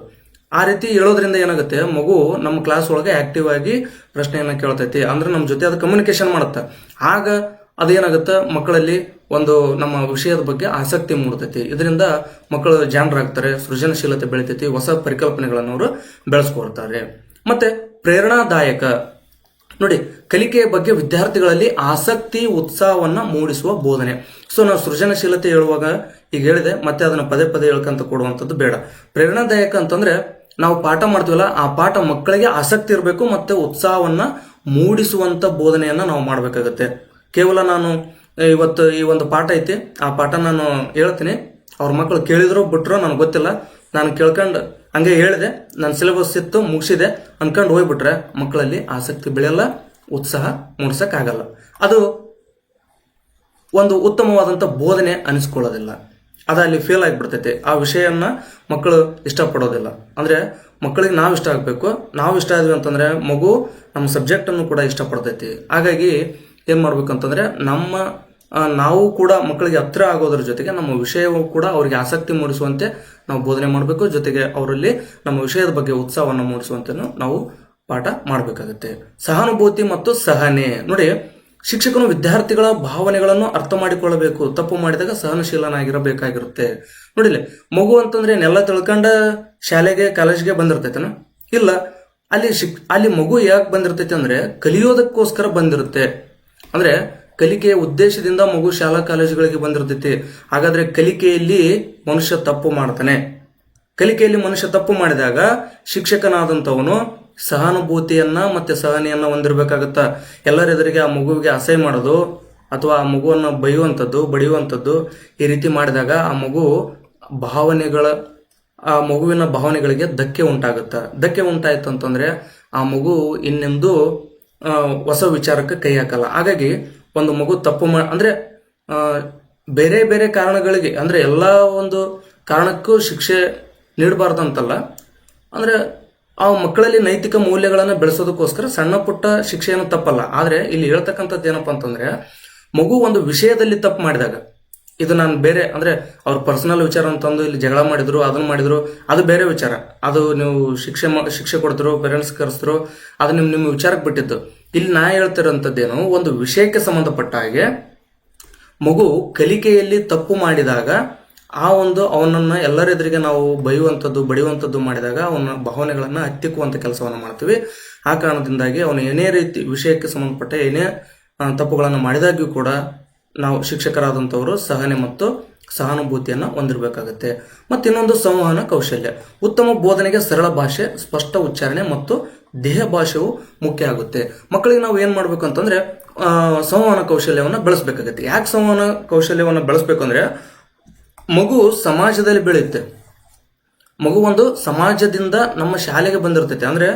ಆ ರೀತಿ ಹೇಳೋದ್ರಿಂದ ಏನಾಗುತ್ತೆ? ಮಗು ನಮ್ಮ ಕ್ಲಾಸ್ ಒಳಗೆ ಆಕ್ಟಿವ್ ಆಗಿ ಪ್ರಶ್ನೆಯನ್ನ ಕೇಳ್ತೈತಿ. ಅಂದ್ರೆ ನಮ್ಮ ಜೊತೆ ಅದು ಕಮ್ಯುನಿಕೇಶನ್ ಮಾಡುತ್ತೆ. ಆಗ ಅದೇನಾಗುತ್ತೆ? ಮಕ್ಕಳಲ್ಲಿ ಒಂದು ನಮ್ಮ ವಿಷಯದ ಬಗ್ಗೆ ಆಸಕ್ತಿ ಮೂಡ್ತೈತಿ. ಇದರಿಂದ ಮಕ್ಕಳು ಜಾಣರಾಗ್ತಾರೆ ಸೃಜನಶೀಲತೆ ಬೆಳಿತೈತಿ, ಹೊಸ ಪರಿಕಲ್ಪನೆಗಳನ್ನು ಅವರು ಬೆಳೆಸ್ಕೊಳ್ತಾರೆ. ಮತ್ತೆ ಪ್ರೇರಣಾದಾಯಕ. ನೋಡಿ ಕಲಿಕೆಯ ಬಗ್ಗೆ ವಿದ್ಯಾರ್ಥಿಗಳಲ್ಲಿ ಆಸಕ್ತಿ, ಉತ್ಸಾಹವನ್ನ ಮೂಡಿಸುವ ಬೋಧನೆ. ಸೊ ನಾವು ಸೃಜನಶೀಲತೆ ಹೇಳುವಾಗ ಈಗ ಹೇಳಿದೆ, ಮತ್ತೆ ಅದನ್ನ ಪದೇ ಪದೇ ಹೇಳ್ಕಂತ ಕೊಡುವಂಥದ್ದು ಬೇಡ. ಪ್ರೇರಣಾದಾಯಕ ಅಂತಂದ್ರೆ ನಾವು ಪಾಠ ಮಾಡ್ತೀವಲ್ಲ, ಆ ಪಾಠ ಮಕ್ಕಳಿಗೆ ಆಸಕ್ತಿ ಇರಬೇಕು ಮತ್ತೆ ಉತ್ಸಾಹವನ್ನ ಮೂಡಿಸುವಂತ ಬೋಧನೆಯನ್ನ ನಾವು ಮಾಡಬೇಕಾಗತ್ತೆ. ಕೇವಲ ನಾನು ಇವತ್ತು ಈ ಒಂದು ಪಾಠ ಐತಿ, ಆ ಪಾಠ ನಾನು ಹೇಳ್ತೀನಿ. ಅವ್ರ ಮಕ್ಕಳು ಕೇಳಿದ್ರು ಬಿಟ್ರು ನನಗೆ ಗೊತ್ತಿಲ್ಲ. ನಾನು ಕೇಳ್ಕೊಂಡು ಹಂಗೆ ಹೇಳಿದೆ, ನನ್ನ ಸಿಲೆಬಸ್ ಇತ್ತು, ಮುಗಿಸಿದೆ, ಅನ್ಕೊಂಡು ಹೋಗ್ಬಿಟ್ರೆ ಮಕ್ಕಳಲ್ಲಿ ಆಸಕ್ತಿ ಬೆಳೆಯಲ್ಲ, ಉತ್ಸಾಹ ಮೂಡ್ಸೋಕ್ಕಾಗಲ್ಲ. ಅದು ಒಂದು ಉತ್ತಮವಾದಂಥ ಬೋಧನೆ ಅನಿಸ್ಕೊಳ್ಳೋದಿಲ್ಲ. ಅದು ಅಲ್ಲಿ ಫೇಲ್ ಆಗಿಬಿಡ್ತೈತೆ. ಆ ವಿಷಯನ ಮಕ್ಕಳು ಇಷ್ಟಪಡೋದಿಲ್ಲ. ಅಂದರೆ ಮಕ್ಕಳಿಗೆ ನಾವು ಇಷ್ಟ ಆಗಬೇಕು. ನಾವು ಇಷ್ಟ ಆದ್ವಿ ಅಂತಂದ್ರೆ ಮಗು ನಮ್ಮ ಸಬ್ಜೆಕ್ಟನ್ನು ಕೂಡ ಇಷ್ಟಪಡ್ತೈತಿ. ಹಾಗಾಗಿ ಏನು ಮಾಡ್ಬೇಕಂತಂದ್ರೆ ನಮ್ಮ ನಾವು ಕೂಡ ಮಕ್ಕಳಿಗೆ ಹತ್ರ ಆಗೋದ್ರ ಜೊತೆಗೆ ನಮ್ಮ ವಿಷಯವು ಕೂಡ ಅವರಿಗೆ ಆಸಕ್ತಿ ಮೂಡಿಸುವಂತೆ ನಾವು ಬೋಧನೆ ಮಾಡಬೇಕು. ಜೊತೆಗೆ ಅವರಲ್ಲಿ ನಮ್ಮ ವಿಷಯದ ಬಗ್ಗೆ ಉತ್ಸಾಹವನ್ನು ಮೂಡಿಸುವಂತೆ ನಾವು ಪಾಠ ಮಾಡಬೇಕಾಗುತ್ತೆ. ಸಹಾನುಭೂತಿ ಮತ್ತು ಸಹನೆ. ನೋಡಿ ಶಿಕ್ಷಕನು ವಿದ್ಯಾರ್ಥಿಗಳ ಭಾವನೆಗಳನ್ನು ಅರ್ಥ ಮಾಡಿಕೊಳ್ಳಬೇಕು. ತಪ್ಪು ಮಾಡಿದಾಗ ಸಹನಶೀಲನಾಗಿರಬೇಕಾಗಿರುತ್ತೆ. ನೋಡಿಲ್ಲ ಮಗು ಅಂತಂದ್ರೆ ನೆಲ ತಿಳ್ಕೊಂಡ ಶಾಲೆಗೆ, ಕಾಲೇಜ್ಗೆ ಬಂದಿರ್ತೈತನ? ಇಲ್ಲ, ಅಲ್ಲಿ ಶಿಕ್, ಅಲ್ಲಿ ಮಗು ಯಾಕೆ ಬಂದಿರ್ತೈತೆ ಅಂದ್ರೆ ಕಲಿಯೋದಕ್ಕೋಸ್ಕರ ಬಂದಿರುತ್ತೆ. ಅಂದ್ರೆ ಕಲಿಕೆಯ ಉದ್ದೇಶದಿಂದ ಮಗು ಶಾಲಾ ಕಾಲೇಜುಗಳಿಗೆ ಬಂದಿರ್ತೈತಿ. ಹಾಗಾದ್ರೆ ಕಲಿಕೆಯಲ್ಲಿ ಮನುಷ್ಯ ತಪ್ಪು ಮಾಡ್ತಾನೆ. ಕಲಿಕೆಯಲ್ಲಿ ಮನುಷ್ಯ ತಪ್ಪು ಮಾಡಿದಾಗ ಶಿಕ್ಷಕನಾದಂಥವನು ಸಹಾನುಭೂತಿಯನ್ನ ಮತ್ತೆ ಸಹನೆಯನ್ನ ಹೊಂದಿರಬೇಕಾಗತ್ತ? ಎಲ್ಲರ ಎದುರಿಗೆ ಆ ಮಗುವಿಗೆ ಅಸಹ್ಯ ಮಾಡೋದು ಅಥವಾ ಆ ಮಗುವನ್ನು ಬೈಯುವಂಥದ್ದು, ಬಡಿಯುವಂಥದ್ದು ಈ ರೀತಿ ಮಾಡಿದಾಗ ಆ ಮಗು ಭಾವನೆಗಳ, ಆ ಮಗುವಿನ ಭಾವನೆಗಳಿಗೆ ಧಕ್ಕೆ ಉಂಟಾಗುತ್ತೆ? ಧಕ್ಕೆ ಉಂಟಾಯ್ತು ಅಂತಂದ್ರೆ ಆ ಮಗು ಇನ್ನೆಂದು ಹೊಸ ವಿಚಾರಕ್ಕೆ ಕೈ ಹಾಕಲ್ಲ. ಹಾಗಾಗಿ ಒಂದು ಮಗು ತಪ್ಪು ಮಾ, ಅಂದ್ರೆ ಬೇರೆ ಬೇರೆ ಕಾರಣಗಳಿಗೆ, ಅಂದ್ರೆ ಎಲ್ಲ ಒಂದು ಕಾರಣಕ್ಕೂ ಶಿಕ್ಷೆ ನೀಡಬಾರ್ದಂತಲ್ಲ ಅಂದ್ರೆ ಆ ಮಕ್ಕಳಲ್ಲಿ ನೈತಿಕ ಮೌಲ್ಯಗಳನ್ನು ಬೆಳೆಸೋದಕ್ಕೋಸ್ಕರ ಸಣ್ಣ ಪುಟ್ಟ ಶಿಕ್ಷೆಯನ್ನು ತಪ್ಪಲ್ಲ. ಆದ್ರೆ ಇಲ್ಲಿ ಹೇಳ್ತಕ್ಕಂಥದ್ದು ಏನಪ್ಪಾ ಅಂತಂದ್ರೆ, ಮಗು ಒಂದು ವಿಷಯದಲ್ಲಿ ತಪ್ಪು ಮಾಡಿದಾಗ, ಇದು ನಾನು ಬೇರೆ, ಅಂದ್ರೆ ಅವ್ರ ಪರ್ಸನಲ್ ವಿಚಾರ ಅಂತಂದು ಇಲ್ಲಿ ಜಗಳ ಮಾಡಿದ್ರು, ಅದನ್ನ ಮಾಡಿದ್ರು, ಅದು ಬೇರೆ ವಿಚಾರ. ಅದು ನೀವು ಶಿಕ್ಷೆ ಶಿಕ್ಷೆ ಕೊಡ್ತಿರೋ ಪೇರೆಂಟ್ಸ್ ಕರೆಸಿದ್ರು ಅದು ನಿಮ್ ನಿಮ್ಮ ವಿಚಾರಕ್ಕೆ ಬಿಟ್ಟಿದ್ದು. ಇಲ್ಲಿ ನಾ ಹೇಳ್ತಿರೋಂಥದ್ದೇನು, ಒಂದು ವಿಷಯಕ್ಕೆ ಸಂಬಂಧಪಟ್ಟ ಹಾಗೆ ಮಗು ಕಲಿಕೆಯಲ್ಲಿ ತಪ್ಪು ಮಾಡಿದಾಗ ಆ ಒಂದು ಅವನನ್ನ ಎಲ್ಲರೆದುರಿಗೆ ನಾವು ಬೈಯುವಂಥದ್ದು, ಬಡಿಯುವಂಥದ್ದು ಮಾಡಿದಾಗ ಅವನ ಭಾವನೆಗಳನ್ನು ಹತ್ತಿಕ್ಕುವಂಥ ಕೆಲಸವನ್ನು ಮಾಡ್ತೀವಿ. ಆ ಕಾರಣದಿಂದಾಗಿ ಅವನು ಏನೇ ರೀತಿ ವಿಷಯಕ್ಕೆ ಸಂಬಂಧಪಟ್ಟ ಏನೇ ತಪ್ಪುಗಳನ್ನು ಮಾಡಿದಾಗ್ಯೂ ಕೂಡ ನಾವು ಶಿಕ್ಷಕರಾದಂಥವರು ಸಹನೆ ಮತ್ತು ಸಹಾನುಭೂತಿಯನ್ನು ಹೊಂದಿರಬೇಕಾಗುತ್ತೆ. ಮತ್ತು ಇನ್ನೊಂದು ಸಂವಹನ ಕೌಶಲ್ಯ. ಉತ್ತಮ ಬೋಧನೆಗೆ ಸರಳ ಭಾಷೆ, ಸ್ಪಷ್ಟ ಉಚ್ಚಾರಣೆ ಮತ್ತು ದೇಹ ಭಾಷೆಯು ಮುಖ್ಯ ಆಗುತ್ತೆ. ಮಕ್ಕಳಿಗೆ ನಾವು ಏನು ಮಾಡಬೇಕು ಅಂತಂದ್ರೆ ಸಂವಹನ ಕೌಶಲ್ಯವನ್ನು ಬೆಳೆಸಬೇಕಾಗುತ್ತೆ. ಯಾಕೆ ಸಂವಹನ ಕೌಶಲ್ಯವನ್ನು ಬೆಳೆಸ್ಬೇಕು ಅಂದ್ರೆ ಮಗು ಸಮಾಜದಲ್ಲಿ ಬೆಳೆಯುತ್ತೆ ಮಗು ಒಂದು ಸಮಾಜದಿಂದ ನಮ್ಮ ಶಾಲೆಗೆ ಬಂದಿರ್ತೈತೆ. ಅಂದ್ರೆ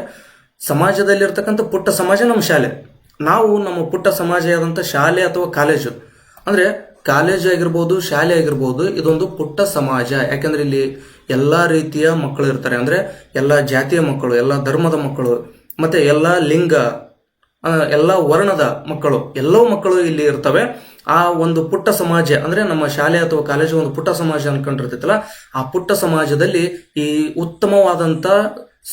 ಸಮಾಜದಲ್ಲಿರ್ತಕ್ಕಂಥ ಪುಟ್ಟ ಸಮಾಜ ನಮ್ಮ ಶಾಲೆ. ನಾವು ನಮ್ಮ ಪುಟ್ಟ ಸಮಾಜ ಆದಂಥ ಶಾಲೆ ಅಥವಾ ಕಾಲೇಜು. ಅಂದ್ರೆ ಕಾಲೇಜ್ ಆಗಿರ್ಬೋದು, ಶಾಲೆ ಆಗಿರ್ಬೋದು, ಇದೊಂದು ಪುಟ್ಟ ಸಮಾಜ. ಯಾಕಂದ್ರೆ ಇಲ್ಲಿ ಎಲ್ಲಾ ರೀತಿಯ ಮಕ್ಕಳು ಇರ್ತಾರೆ. ಅಂದ್ರೆ ಎಲ್ಲಾ ಜಾತಿಯ ಮಕ್ಕಳು, ಎಲ್ಲಾ ಧರ್ಮದ ಮಕ್ಕಳು, ಮತ್ತೆ ಎಲ್ಲಾ ಲಿಂಗ ಎಲ್ಲ ವರ್ಣದ ಮಕ್ಕಳು ಎಲ್ಲವೂ ಮಕ್ಕಳು ಇಲ್ಲಿ ಇರ್ತವೆ. ಆ ಒಂದು ಪುಟ್ಟ ಸಮಾಜ, ಅಂದ್ರೆ ನಮ್ಮ ಶಾಲೆ ಅಥವಾ ಕಾಲೇಜು ಒಂದು ಪುಟ್ಟ ಸಮಾಜ ಅನ್ಕೊಂಡಿರ್ತೈತಲ್ಲ ಆ ಪುಟ್ಟ ಸಮಾಜದಲ್ಲಿ ಈ ಉತ್ತಮವಾದಂತ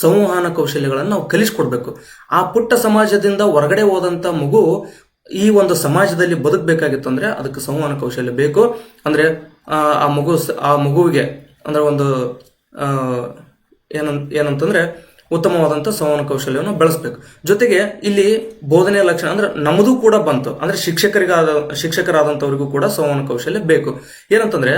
ಸಂವಹನ ಕೌಶಲ್ಯಗಳನ್ನು ನಾವು ಕಲಿಸ್ಕೊಡ್ಬೇಕು. ಆ ಪುಟ್ಟ ಸಮಾಜದಿಂದ ಹೊರಗಡೆ ಹೋದಂತ ಮಗು ಈ ಒಂದು ಸಮಾಜದಲ್ಲಿ ಬದುಕಬೇಕಾಗಿತ್ತು ಅಂದ್ರೆ ಅದಕ್ಕೆ ಸಂವಹನ ಕೌಶಲ್ಯ ಬೇಕು. ಅಂದ್ರೆ, ಆ ಮಗು ಆ ಮಗುವಿಗೆ, ಅಂದ್ರೆ ಒಂದು ಏನಂತ, ಏನಂತಂದ್ರೆ ಉತ್ತಮವಾದಂಥ ಸಂವಹನ ಕೌಶಲ್ಯವನ್ನು ಬೆಳೆಸಬೇಕು. ಜೊತೆಗೆ ಇಲ್ಲಿ ಬೋಧನೆಯ ಲಕ್ಷಣ ಅಂದ್ರೆ ನಮ್ಮದು ಕೂಡ ಬಂತು. ಅಂದ್ರೆ ಶಿಕ್ಷಕರಿಗಾದ ಶಿಕ್ಷಕರಾದಂಥವ್ರಿಗೂ ಕೂಡ ಸಂವಹನ ಕೌಶಲ್ಯ ಬೇಕು. ಏನಂತಂದ್ರೆ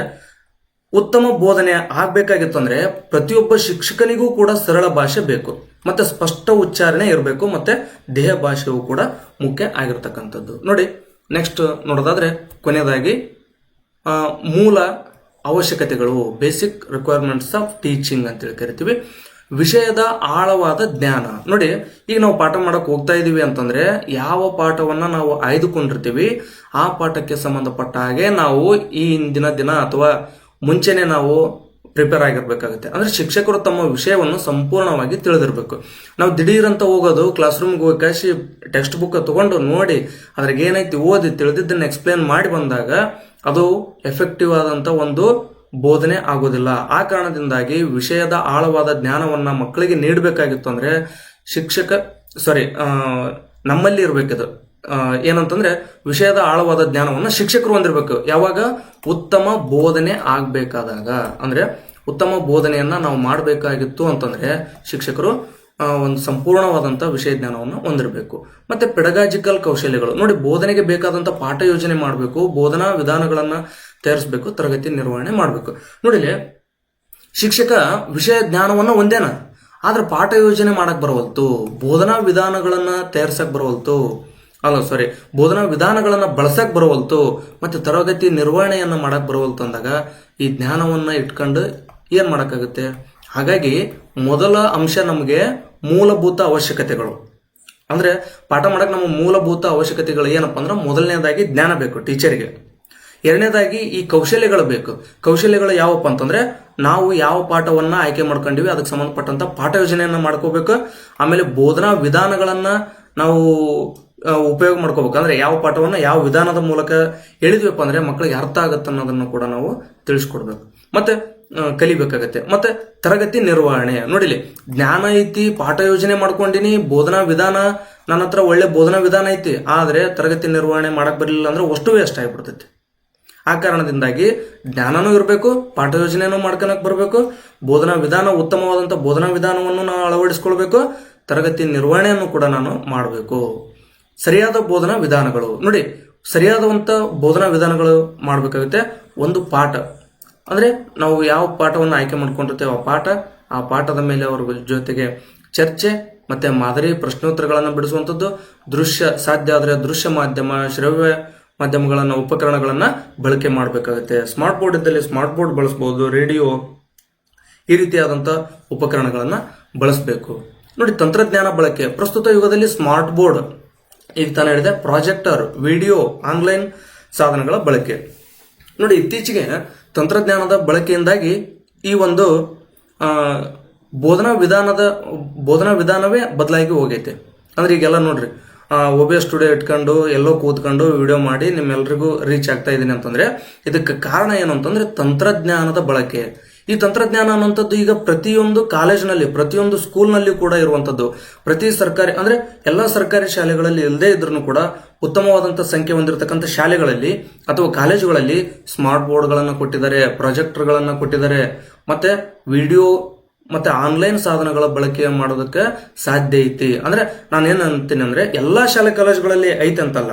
ಉತ್ತಮ ಬೋಧನೆ ಆಗ್ಬೇಕಾಗಿತ್ತು ಅಂದ್ರೆ ಪ್ರತಿಯೊಬ್ಬ ಶಿಕ್ಷಕನಿಗೂ ಕೂಡ ಸರಳ ಭಾಷೆ ಬೇಕು. ಮತ್ತೆ ಸ್ಪಷ್ಟ ಉಚ್ಚಾರಣೆ ಇರಬೇಕು. ಮತ್ತೆ ದೇಹ ಭಾಷೆಯೂ ಕೂಡ ಮುಖ್ಯ ಆಗಿರ್ತಕ್ಕಂಥದ್ದು. ನೋಡಿ ನೆಕ್ಸ್ಟ್ ನೋಡೋದಾದ್ರೆ ಕೊನೆಯದಾಗಿ ಮೂಲ ಅವಶ್ಯಕತೆಗಳು ಬೇಸಿಕ್ ರಿಕ್ವೈರ್ಮೆಂಟ್ಸ್ ಆಫ್ ಟೀಚಿಂಗ್ ಅಂತೇಳಿ ಕರಿತೀವಿ. ವಿಷಯದ ಆಳವಾದ ಜ್ಞಾನ. ನೋಡಿ, ಈಗ ನಾವು ಪಾಠ ಮಾಡಕ್ ಹೋಗ್ತಾ ಇದೀವಿ ಅಂತಂದ್ರೆ ಯಾವ ಪಾಠವನ್ನ ನಾವು ಆಯ್ದುಕೊಂಡಿರ್ತೀವಿ, ಆ ಪಾಠಕ್ಕೆ ಸಂಬಂಧಪಟ್ಟ ಹಾಗೆ ನಾವು ಈ ಹಿಂದಿನ ದಿನ ಅಥವಾ ಮುಂಚೆನೆ ನಾವು ಪ್ರಿಪೇರ್ ಆಗಿರ್ಬೇಕಾಗುತ್ತೆ. ಅಂದ್ರೆ ಶಿಕ್ಷಕರು ತಮ್ಮ ವಿಷಯವನ್ನು ಸಂಪೂರ್ಣವಾಗಿ ತಿಳಿದಿರಬೇಕು. ನಾವು ದಿಢೀರಂತ ಹೋಗೋದು ಕ್ಲಾಸ್ ರೂಮ್ಗೆ ಹೋಗಿ ಟೆಕ್ಸ್ಟ್ ಬುಕ್ ತಗೊಂಡು ನೋಡಿ ಅದ್ರಾಗ ಏನೈತಿ ಓದಿ ತಿಳಿದಿದ್ದನ್ನ ಎಕ್ಸ್ಪ್ಲೇನ್ ಮಾಡಿ ಬಂದಾಗ ಅದು ಎಫೆಕ್ಟಿವ್ ಆದಂತ ಒಂದು ಬೋಧನೆ ಆಗೋದಿಲ್ಲ. ಆ ಕಾರಣದಿಂದಾಗಿ ವಿಷಯದ ಆಳವಾದ ಜ್ಞಾನವನ್ನ ಮಕ್ಕಳಿಗೆ ನೀಡಬೇಕಾಗಿತ್ತು ಅಂದ್ರೆ ಶಿಕ್ಷಕ ಸಾರಿ ನಮ್ಮಲ್ಲಿ ಇರ್ಬೇಕದು. ಏನಂತಂದ್ರೆ ವಿಷಯದ ಆಳವಾದ ಜ್ಞಾನವನ್ನ ಶಿಕ್ಷಕರು ಹೊಂದಿರಬೇಕು. ಯಾವಾಗ? ಉತ್ತಮ ಬೋಧನೆ ಆಗ್ಬೇಕಾದಾಗ. ಅಂದ್ರೆ ಉತ್ತಮ ಬೋಧನೆಯನ್ನ ನಾವು ಮಾಡಬೇಕಾಗಿತ್ತು ಅಂತಂದ್ರೆ ಶಿಕ್ಷಕರು ಒಂದು ಸಂಪೂರ್ಣವಾದಂಥ ವಿಷಯ ಜ್ಞಾನವನ್ನು ಹೊಂದಿರಬೇಕು. ಮತ್ತೆ ಪೆಡಗಾಜಿಕಲ್ ಕೌಶಲ್ಯಗಳು. ನೋಡಿ, ಬೋಧನೆಗೆ ಬೇಕಾದಂಥ ಪಾಠ ಯೋಜನೆ ಮಾಡಬೇಕು. ಬೋಧನಾ ವಿಧಾನಗಳನ್ನ ತಯಾರಿಸಬೇಕು, ತರಗತಿ ನಿರ್ವಹಣೆ ಮಾಡಬೇಕು. ನೋಡಿಲಿ ಶಿಕ್ಷಕ ವಿಷಯ ಜ್ಞಾನವನ್ನ ಒಂದೇನ, ಆದ್ರೆ ಪಾಠ ಯೋಜನೆ ಮಾಡಕ್ ಬರವಲ್ತು, ಬೋಧನಾ ವಿಧಾನಗಳನ್ನ ತಯಾರಿಸಕ್ ಬರವಲ್ತು, ಅಲ್ಲ ಸಾರಿ ಬೋಧನಾ ವಿಧಾನಗಳನ್ನ ಬಳಸಕ್ ಬರವಲ್ತು, ಮತ್ತೆ ತರಗತಿ ನಿರ್ವಹಣೆಯನ್ನ ಮಾಡಕ್ ಬರವಲ್ತು ಅಂದಾಗ, ಈ ಜ್ಞಾನವನ್ನ ಇಟ್ಕೊಂಡು ಏನ್ ಮಾಡಕ್ಕಾಗುತ್ತೆ? ಹಾಗಾಗಿ, ಮೊದಲ ಅಂಶ ನಮಗೆ ಮೂಲಭೂತ ಅವಶ್ಯಕತೆಗಳು. ಅಂದ್ರೆ ಪಾಠ ಮಾಡಕ್ ನಮ್ಮ ಮೂಲಭೂತ ಅವಶ್ಯಕತೆಗಳು ಏನಪ್ಪ ಅಂದ್ರೆ, ಮೊದಲನೇದಾಗಿ ಜ್ಞಾನ ಬೇಕು ಟೀಚರ್ಗೆ. ಎರಡನೇದಾಗಿ ಈ ಕೌಶಲ್ಯಗಳು ಬೇಕು. ಕೌಶಲ್ಯಗಳು ಯಾವಪ್ಪ ಅಂತಂದ್ರೆ ನಾವು ಯಾವ ಪಾಠವನ್ನ ಆಯ್ಕೆ ಮಾಡ್ಕೊಂಡಿವಿ, ಅದಕ್ಕೆ ಸಂಬಂಧಪಟ್ಟಂತ ಪಾಠ ಯೋಜನೆಯನ್ನ ಮಾಡ್ಕೋಬೇಕು. ಆಮೇಲೆ ಬೋಧನಾ ವಿಧಾನಗಳನ್ನ ನಾವು ಉಪಯೋಗ ಮಾಡ್ಕೋಬೇಕು. ಅಂದ್ರೆ ಯಾವ ಪಾಠವನ್ನ ಯಾವ ವಿಧಾನದ ಮೂಲಕ ಹೇಳಿದ್ವಿಪ್ಪ ಅಂದ್ರೆ ಮಕ್ಕಳಿಗೆ ಅರ್ಥ ಆಗುತ್ತೆ ಅನ್ನೋದನ್ನು ಕೂಡ ನಾವು ತಿಳಿಸ್ಕೊಡ್ಬೇಕು. ಮತ್ತೆ ಕಲಿಬೇಕಾಗತ್ತೆ. ಮತ್ತೆ ತರಗತಿ ನಿರ್ವಹಣೆ. ನೋಡಿಲಿ, ಜ್ಞಾನ ಐತಿ, ಪಾಠ ಯೋಜನೆ ಮಾಡ್ಕೊಂಡಿನಿ, ಬೋಧನಾ ವಿಧಾನ ನನ್ನ ಹತ್ರ ಒಳ್ಳೆ ಬೋಧನಾ ವಿಧಾನ ಐತಿ. ಆದ್ರೆ ತರಗತಿ ನಿರ್ವಹಣೆ ಮಾಡಕ್ ಬರಲಿಲ್ಲ ಅಂದ್ರೆ ಅಷ್ಟು ವೇಸ್ಟ್ ಆಗಿಬಿಡ್ತೈತಿ ಆ ಕಾರಣದಿಂದಾಗಿ ಜ್ಞಾನನೂ ಇರಬೇಕು, ಪಾಠ ಯೋಜನೆಯನ್ನು ಮಾಡ್ಕೊಳಕ್ ಬರಬೇಕು, ಬೋಧನಾ ವಿಧಾನ ಉತ್ತಮವಾದಂಥ ಬೋಧನಾ ವಿಧಾನವನ್ನು ನಾವು ಅಳವಡಿಸ್ಕೊಳ್ಬೇಕು, ತರಗತಿ ನಿರ್ವಹಣೆಯನ್ನು ಕೂಡ ನಾನು ಮಾಡಬೇಕು. ಸರಿಯಾದ ಬೋಧನಾ ವಿಧಾನಗಳು, ನೋಡಿ ಸರಿಯಾದಂಥ ಬೋಧನಾ ವಿಧಾನಗಳು ಮಾಡಬೇಕಾಗುತ್ತೆ. ಒಂದು ಪಾಠ, ಅಂದ್ರೆ ನಾವು ಯಾವ ಪಾಠವನ್ನು ಆಯ್ಕೆ ಮಾಡ್ಕೊಂಡಿರ್ತೇವೆ ಆ ಪಾಠ, ಆ ಪಾಠದ ಮೇಲೆ ಅವ್ರ ಜೊತೆಗೆ ಚರ್ಚೆ, ಮತ್ತೆ ಮಾದರಿ ಪ್ರಶ್ನೋತ್ತರಗಳನ್ನು ಬಿಡಿಸುವಂಥದ್ದು, ದೃಶ್ಯ, ಸಾಧ್ಯ ಆದರೆ ದೃಶ್ಯ ಮಾಧ್ಯಮ, ಶ್ರವ್ಯ ಮಾಧ್ಯಮಗಳನ್ನ, ಉಪಕರಣಗಳನ್ನು ಬಳಕೆ ಮಾಡಬೇಕಾಗುತ್ತೆ. ಸ್ಮಾರ್ಟ್ ಬೋರ್ಡ್ ಇದ್ದಲ್ಲಿ ಸ್ಮಾರ್ಟ್ ಬೋರ್ಡ್ ಬಳಸಬಹುದು ರೇಡಿಯೋ ಈ ರೀತಿಯಾದಂಥ ಉಪಕರಣಗಳನ್ನು ಬಳಸಬೇಕು. ನೋಡಿ, ತಂತ್ರಜ್ಞಾನ ಬಳಕೆ. ಪ್ರಸ್ತುತ ಯುಗದಲ್ಲಿ ಸ್ಮಾರ್ಟ್ ಬೋರ್ಡ್ ಈಗ ತಾನು ಹೇಳಿದೆ, ಪ್ರಾಜೆಕ್ಟರ್, ವಿಡಿಯೋ, ಆನ್ಲೈನ್ ಸಾಧನಗಳ ಬಳಕೆ. ನೋಡಿ, ಇತ್ತೀಚೆಗೆ ತಂತ್ರಜ್ಞಾನದ ಬಳಕೆಯಿಂದಾಗಿ ಈ ಒಂದು ಬೋಧನಾ ವಿಧಾನದ, ಬೋಧನಾ ವಿಧಾನವೇ ಬದಲಾಗಿ ಹೋಗೈತೆ. ಅಂದ್ರೆ ಈಗೆಲ್ಲ ನೋಡ್ರಿ ಒಬೆ ಸ್ಟುಡಿಯೋ ಇಟ್ಕೊಂಡು ಎಲ್ಲೋ ಕೂತ್ಕೊಂಡು ವಿಡಿಯೋ ಮಾಡಿ ನಿಮ್ಮೆಲ್ಲರಿಗೂ ರೀಚ್ ಆಗ್ತಾ ಇದ್ದೀನಿ ಅಂತಂದ್ರೆ, ಇದಕ್ಕೆ ಕಾರಣ ಏನು ಅಂತಂದ್ರೆ ತಂತ್ರಜ್ಞಾನದ ಬಳಕೆ. ಈ ತಂತ್ರಜ್ಞಾನ ಅನ್ನುವಂಥದ್ದು ಈಗ ಪ್ರತಿಯೊಂದು ಕಾಲೇಜಿನಲ್ಲಿ, ಪ್ರತಿಯೊಂದು ಸ್ಕೂಲ್ನಲ್ಲಿ ಕೂಡ ಇರುವಂಥದ್ದು. ಪ್ರತಿ ಸರ್ಕಾರಿ, ಅಂದ್ರೆ ಎಲ್ಲ ಸರ್ಕಾರಿ ಶಾಲೆಗಳಲ್ಲಿ ಇಲ್ಲದೇ ಇದ್ರೂ ಕೂಡ ಉತ್ತಮವಾದಂಥ ಸಂಖ್ಯೆ ಹೊಂದಿರತಕ್ಕಂಥ ಶಾಲೆಗಳಲ್ಲಿ ಅಥವಾ ಕಾಲೇಜುಗಳಲ್ಲಿ ಸ್ಮಾರ್ಟ್ ಬೋರ್ಡ್ಗಳನ್ನು ಕೊಟ್ಟಿದ್ದಾರೆ ಪ್ರಾಜೆಕ್ಟರ್ಗಳನ್ನು ಕೊಟ್ಟಿದ್ದಾರೆ. ಮತ್ತೆ ವಿಡಿಯೋ ಮತ್ತೆ ಆನ್ಲೈನ್ ಸಾಧನಗಳ ಬಳಕೆ ಮಾಡೋದಕ್ಕೆ ಸಾಧ್ಯ ಐತಿ. ಅಂದ್ರೆ ನಾನು ಏನ್ ಅಂತೀನಿ ಅಂದ್ರೆ ಎಲ್ಲಾ ಶಾಲೆ ಕಾಲೇಜುಗಳಲ್ಲಿ ಐತೆ ಅಂತಲ್ಲ.